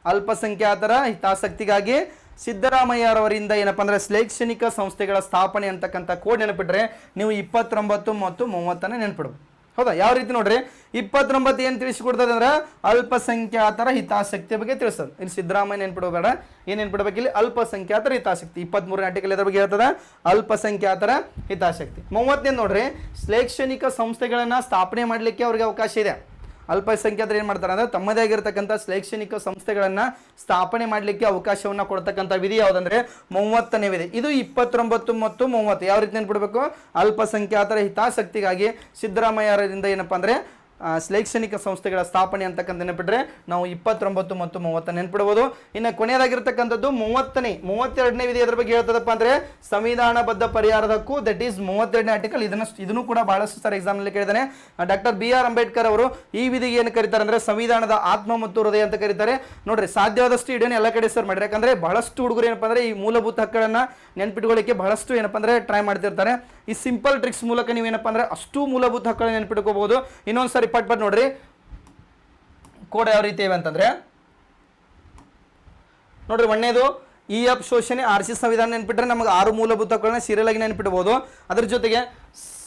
ಅಲ್ಪಸಂಖ್ಯಾತರ ಹಿತಾಸಕ್ತಿಗಾಗಿ ಸಿದ್ದರಾಮಯ್ಯರವರಿಂದ ಏನಪ್ಪ ಅಂದರೆ ಶೈಕ್ಷಣಿಕ ಸಂಸ್ಥೆಗಳ ಸ್ಥಾಪನೆ ಅಂತಕ್ಕಂಥ ಕೋಡ್ ನೆನಪಿಟ್ರೆ ನೀವು ಇಪ್ಪತ್ತೊಂಬತ್ತು ಮತ್ತು ಮೂವತ್ತನ್ನ ನೆನಪಿಡ್ಬೇಕು. ಹೌದಾ? ಯಾವ ರೀತಿ ನೋಡ್ರಿ? ಇಪ್ಪತ್ತೊಂಬತ್ತು ಏನು ತಿಳಿಸಿಕೊಡ್ತದೆ ಅಂದ್ರೆ ಅಲ್ಪಸಂಖ್ಯಾತರ ಹಿತಾಸಕ್ತಿ ಬಗ್ಗೆ ತಿಳಿಸ್ತದೆ. ಇಲ್ಲಿ ಸಿದ್ದರಾಮಯ್ಯ ನೆನ್ಪಿಡಬೇಡ ಏನು ನೆನ್ಪಿಡ್ಬೇಕು ಇಲ್ಲಿ? ಅಲ್ಪಸಂಖ್ಯಾತರ ಹಿತಾಸಕ್ತಿ. ಇಪ್ಪತ್ಮೂರನೇ ಆರ್ಟಿಕಲ್ ಇದರ ಬಗ್ಗೆ ಹೇಳ್ತದೆ? ಅಲ್ಪಸಂಖ್ಯಾತರ ಹಿತಾಸಕ್ತಿ. ಮೂವತ್ತನೇ ನೋಡ್ರಿ, ಶೈಕ್ಷಣಿಕ ಸಂಸ್ಥೆಗಳನ್ನ ಸ್ಥಾಪನೆ ಮಾಡಲಿಕ್ಕೆ ಅವ್ರಿಗೆ ಅವಕಾಶ ಇದೆ. ಅಲ್ಪಸಂಖ್ಯಾತರು ಏನು ಮಾಡ್ತಾರೆ ಅಂದ್ರೆ ತಮ್ಮದೇ ಆಗಿರತಕ್ಕಂಥ ಶೈಕ್ಷಣಿಕ ಸಂಸ್ಥೆಗಳನ್ನ ಸ್ಥಾಪನೆ ಮಾಡಲಿಕ್ಕೆ ಅವಕಾಶವನ್ನ ಕೊಡ್ತಕ್ಕಂಥ ವಿಧಿ ಯಾವುದಂದ್ರೆ ಮೂವತ್ತನೇ ವಿಧಿ. ಇದು ಇಪ್ಪತ್ತೊಂಬತ್ತು ಮತ್ತು ಮೂವತ್ತು. ಯಾವ ರೀತಿ ನೆನ್ಪಿಡ್ಬೇಕು? ಅಲ್ಪಸಂಖ್ಯಾತರ ಹಿತಾಸಕ್ತಿಗಾಗಿ ಸಿದ್ದರಾಮಯ್ಯರಿಂದ ಏನಪ್ಪಾ ಅಂದ್ರೆ ಶೈಕ್ಷಣಿಕ ಸಂಸ್ಥೆಗಳ ಸ್ಥಾಪನೆ ಅಂತಕ್ಕಂಥ ನೆನಪಿಟ್ರೆ ನಾವು ಇಪ್ಪತ್ತೊಂಬತ್ತು ಮತ್ತು ಮೂವತ್ತ ನೆನ್ಪಿಡ್ಬೋದು. ಇನ್ನು ಕೊನೆಯದಾಗಿರ್ತಕ್ಕಂಥದ್ದು ಮೂವತ್ತನೇ, ಮೂವತ್ತೆರಡನೇ ವಿಧಿ ಅದರ ಬಗ್ಗೆ ಹೇಳ್ತದಪ್ಪ ಅಂದ್ರೆ ಸಂವಿಧಾನಬದ್ಧ ಪರಿಹಾರದ ಹಕ್ಕು ದಟ್ ಈಸ್ ಮೂವತ್ತೆರಡನೇ ಆರ್ಟಿಕಲ್ ಇದನ್ನ ಇದನ್ನು ಕೂಡ ಬಹಳಷ್ಟು ಸರ್ ಎಕ್ಸಾಮ್ನಲ್ಲಿ ಕೇಳಿದಾನೆ ಡಾಕ್ಟರ್ ಬಿ ಆರ್ ಅಂಬೇಡ್ಕರ್ ಅವರು ಈ ವಿಧಿಗೆ ಏನು ಕರೀತಾರೆ ಅಂದ್ರೆ ಸಂವಿಧಾನದ ಆತ್ಮ ಮತ್ತು ಹೃದಯ ಅಂತ ಕರೀತಾರೆ. ನೋಡ್ರಿ, ಸಾಧ್ಯವಾದಷ್ಟು ಇಡೀ ಎಲ್ಲ ಕಡೆ ಸರ್ ಮಾಡಿರಿ. ಯಾಕಂದರೆ ಬಹಳಷ್ಟು ಹುಡುಗರು ಏನಪ್ಪ ಅಂದ್ರೆ ಈ ಮೂಲಭೂತ ಹಕ್ಕುಗಳನ್ನು ನೆನ್ಪಿಟ್ಕೊಳ್ಳಿಕ್ಕೆ ಬಹಳಷ್ಟು ಏನಪ್ಪ ಅಂದ್ರೆ ಟ್ರೈ ಮಾಡ್ತಿರ್ತಾರೆ. ಈ ಸಿಂಪಲ್ ಟ್ರಿಕ್ಸ್ ಮೂಲಕ ನೀವು ಏನಪ್ಪ ಅಂದ್ರೆ ಅಷ್ಟು ಮೂಲಭೂತ ಹಕ್ಕುಗಳನ್ನ ನೆನಪಿಟ್ಕೋಬಹುದು. ಇನ್ನೊಂದು ಸಾರಿ ಪಟ್ ಪಟ್ ನೋಡ್ರಿ. ಕೋಡ್ ಯಾವ ರೀತಿ ಇವೆ ಅಂತಂದ್ರೆ? ನೋಡ್ರಿ ಒಂದೇದು ಇ ಎಫ್ ಶೋಷಣೆ ಆರ್ ಸಿ ಸಂವಿಧಾನ ನೆನ್ಪಿಟ್ರೆ ನಮಗೆ ಆರು ಮೂಲಭೂತ ಹಕ್ಕುಗಳನ್ನ ಸೀರಿಯಲ್ ಆಗಿ ನೆನ್ಪಿಡ್ಬೋದು. ಅದ್ರ ಜೊತೆಗೆ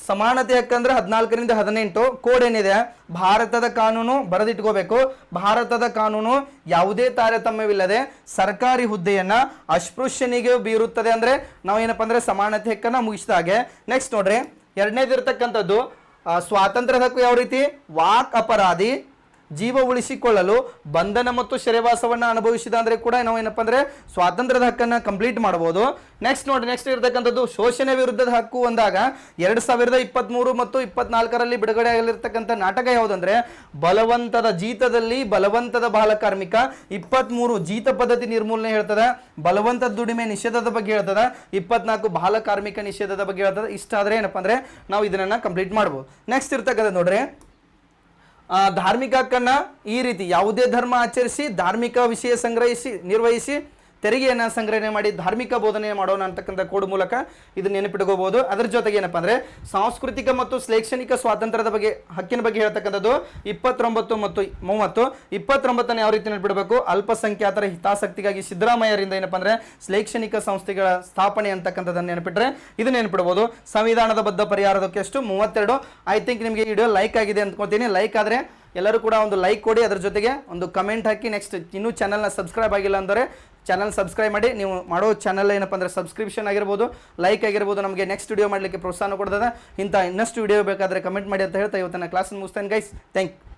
ಸಮಾನತೆ ಹಕ್ಕಂದ್ರೆ ಹದಿನಾಲ್ಕರಿಂದ ಹದಿನೆಂಟು ಕೋಡ್ ಏನಿದೆ? ಭಾರತದ ಕಾನೂನು ಬರೆದಿಟ್ಕೋಬೇಕು. ಭಾರತದ ಕಾನೂನು ಯಾವುದೇ ತಾರತಮ್ಯವಿಲ್ಲದೆ ಸರ್ಕಾರಿ ಹುದ್ದೆಯನ್ನ ಅಸ್ಪೃಶ್ಯನಿಗೆ ಬೀರುತ್ತದೆ ಅಂದ್ರೆ ನಾವು ಏನಪ್ಪ ಅಂದ್ರೆ ಸಮಾನತೆ ಹಕ್ಕನ್ನ ಮುಗಿಸಿದ ಹಾಗೆ. ನೆಕ್ಸ್ಟ್ ನೋಡ್ರಿ. ಎರಡನೇದಿರ್ತಕ್ಕಂಥದ್ದು ಆ, ಸ್ವಾತಂತ್ರ್ಯದ ಹಕ್ಕು ಯಾವ ರೀತಿ? ವಾಕ್ ಅಪರಾಧಿ ಜೀವ ಉಳಿಸಿಕೊಳ್ಳಲು ಬಂಧನ ಮತ್ತು ಸೆರೆವಾಸವನ್ನು ಅನುಭವಿಸಿದ ಅಂದರೆ ಕೂಡ ನಾವು ಏನಪ್ಪ ಅಂದ್ರೆ ಸ್ವಾತಂತ್ರ್ಯದ ಹಕ್ಕನ್ನ ಕಂಪ್ಲೀಟ್ ಮಾಡಬಹುದು ನೆಕ್ಸ್ಟ್ ನೋಡಿ ನೆಕ್ಸ್ಟ್ ಇರತಕ್ಕಂಥದ್ದು ಶೋಷಣೆ ವಿರುದ್ಧದ ಹಕ್ಕು ಅಂದಾಗ ಎರಡು ಸಾವಿರದ ಇಪ್ಪತ್ಮೂರು ಮತ್ತು ಇಪ್ಪತ್ನಾಲ್ಕರಲ್ಲಿ ಬಿಡುಗಡೆ ಆಗಲಿರ್ತಕ್ಕಂಥ ನಾಟಕ ಯಾವುದಂದ್ರೆ ಬಲವಂತದ ಜೀತದಲ್ಲಿ ಬಲವಂತದ ಬಾಲಕಾರ್ಮಿಕ ಇಪ್ಪತ್ಮೂರು ಜೀತ ಪದ್ಧತಿ ನಿರ್ಮೂಲನೆ ಹೇಳ್ತದ, ಬಲವಂತದ ದುಡಿಮೆ ನಿಷೇಧದ ಬಗ್ಗೆ ಹೇಳ್ತದ, ಇಪ್ಪತ್ನಾಲ್ಕು ಬಾಲ ಕಾರ್ಮಿಕ ನಿಷೇಧದ ಬಗ್ಗೆ ಹೇಳ್ತದ. ಇಷ್ಟ ಆದ್ರೆ ಏನಪ್ಪ ಅಂದ್ರೆ ನಾವು ಇದನ್ನು ಕಂಪ್ಲೀಟ್ ಮಾಡ್ಬೋದು. ನೆಕ್ಸ್ಟ್ ಇರ್ತಕ್ಕಂಥ ನೋಡ್ರಿ. ಧಾರ್ಮಿಕ ಹಕ್ಕನ್ನು ಈ ರೀತಿ ಯಾವುದೇ ಧರ್ಮ ಆಚರಿಸಿ ಧಾರ್ಮಿಕ ವಿಷಯ ಸಂಗ್ರಹಿಸಿ ನಿರ್ವಹಿಸಿ ತೆರಿಗೆಯನ್ನು ಸಂಗ್ರಹಣೆ ಮಾಡಿ ಧಾರ್ಮಿಕ ಬೋಧನೆ ಮಾಡೋಣ ಅಂತಕ್ಕಂಥ ಕೋಡ್ ಮೂಲಕ ಇದನ್ನು ನೆನಪಿಟ್ಕೋಬಹುದು. ಅದರ ಜೊತೆಗೆ ಏನಪ್ಪ ಅಂದರೆ ಸಾಂಸ್ಕೃತಿಕ ಮತ್ತು ಶೈಕ್ಷಣಿಕ ಸ್ವಾತಂತ್ರ್ಯದ ಬಗ್ಗೆ, ಹಕ್ಕಿನ ಬಗ್ಗೆ ಹೇಳ್ತಕ್ಕಂಥದ್ದು ಇಪ್ಪತ್ತೊಂಬತ್ತು ಮತ್ತು ಮೂವತ್ತು. ಇಪ್ಪತ್ತೊಂಬತ್ತನೇ ಯಾವ ರೀತಿ ನೆನಪಿಡಬೇಕು? ಅಲ್ಪಸಂಖ್ಯಾತರ ಹಿತಾಸಕ್ತಿಗಾಗಿ ಸಿದ್ದರಾಮಯ್ಯರಿಂದ ಏನಪ್ಪ ಅಂದ್ರೆ ಶೈಕ್ಷಣಿಕ ಸಂಸ್ಥೆಗಳ ಸ್ಥಾಪನೆ ಅಂತಕ್ಕಂಥದ್ದನ್ನು ನೆನಪಿಟ್ರೆ ಇದನ್ನ ನೆನಪಿಡ್ಬೋದು. ಸಂವಿಧಾನದ ಬದ್ಧ ಪರಿಹಾರದಕ್ಕೆ ಎಷ್ಟು? ಮೂವತ್ತೆರಡು. ಐ ಥಿಂಕ್ ನಿಮಗೆ ವಿಡಿಯೋ ಲೈಕ್ ಆಗಿದೆ ಅಂದ್ಕೊತೀನಿ ಲೈಕ್ ಆದರೆ ಎಲ್ಲರೂ ಕೂಡ ಒಂದು ಲೈಕ್ ಕೊಡಿ. ಅದರ ಜೊತೆಗೆ ಒಂದು ಕಮೆಂಟ್ ಹಾಕಿ. ನೆಕ್ಸ್ಟ್ ಇನ್ನೂ ಚಾನಲ್ನ ಸಬ್ಸ್ಕ್ರೈಬ್ ಆಗಿಲ್ಲ ಅಂದರೆ ಚಾನಲ್ ಸಬ್ಸ್ಕ್ರೈಬ್ ಮಾಡಿ. ನೀವು ಮಾಡೋ ಚಾನಲ್ ಏನಪ್ಪ ಅಂದರೆ ಸಬ್ಸ್ಕ್ರಿಪ್ಷನ್ ಆಗಿರ್ಬೋದು ಲೈಕ್ ಆಗಿರ್ಬೋದು, ನಮಗೆ ನೆಕ್ಸ್ಟ್ ವಿಡಿಯೋ ಮಾಡಲಿಕ್ಕೆ ಪ್ರೋತ್ಸಾಹ ಕೊಡ್ತದೆ. ಇಂಥ ಇನ್ನಷ್ಟು ವಿಡಿಯೋ ಬೇಕಾದರೆ ಕಮೆಂಟ್ ಮಾಡಿ ಅಂತ ಹೇಳ್ತಾ ಇವತ್ತಿನ ಕ್ಲಾಸ್ ಮುಗಿಸ್ತೇನೆ ಗೈಸ್ ಥ್ಯಾಂಕ್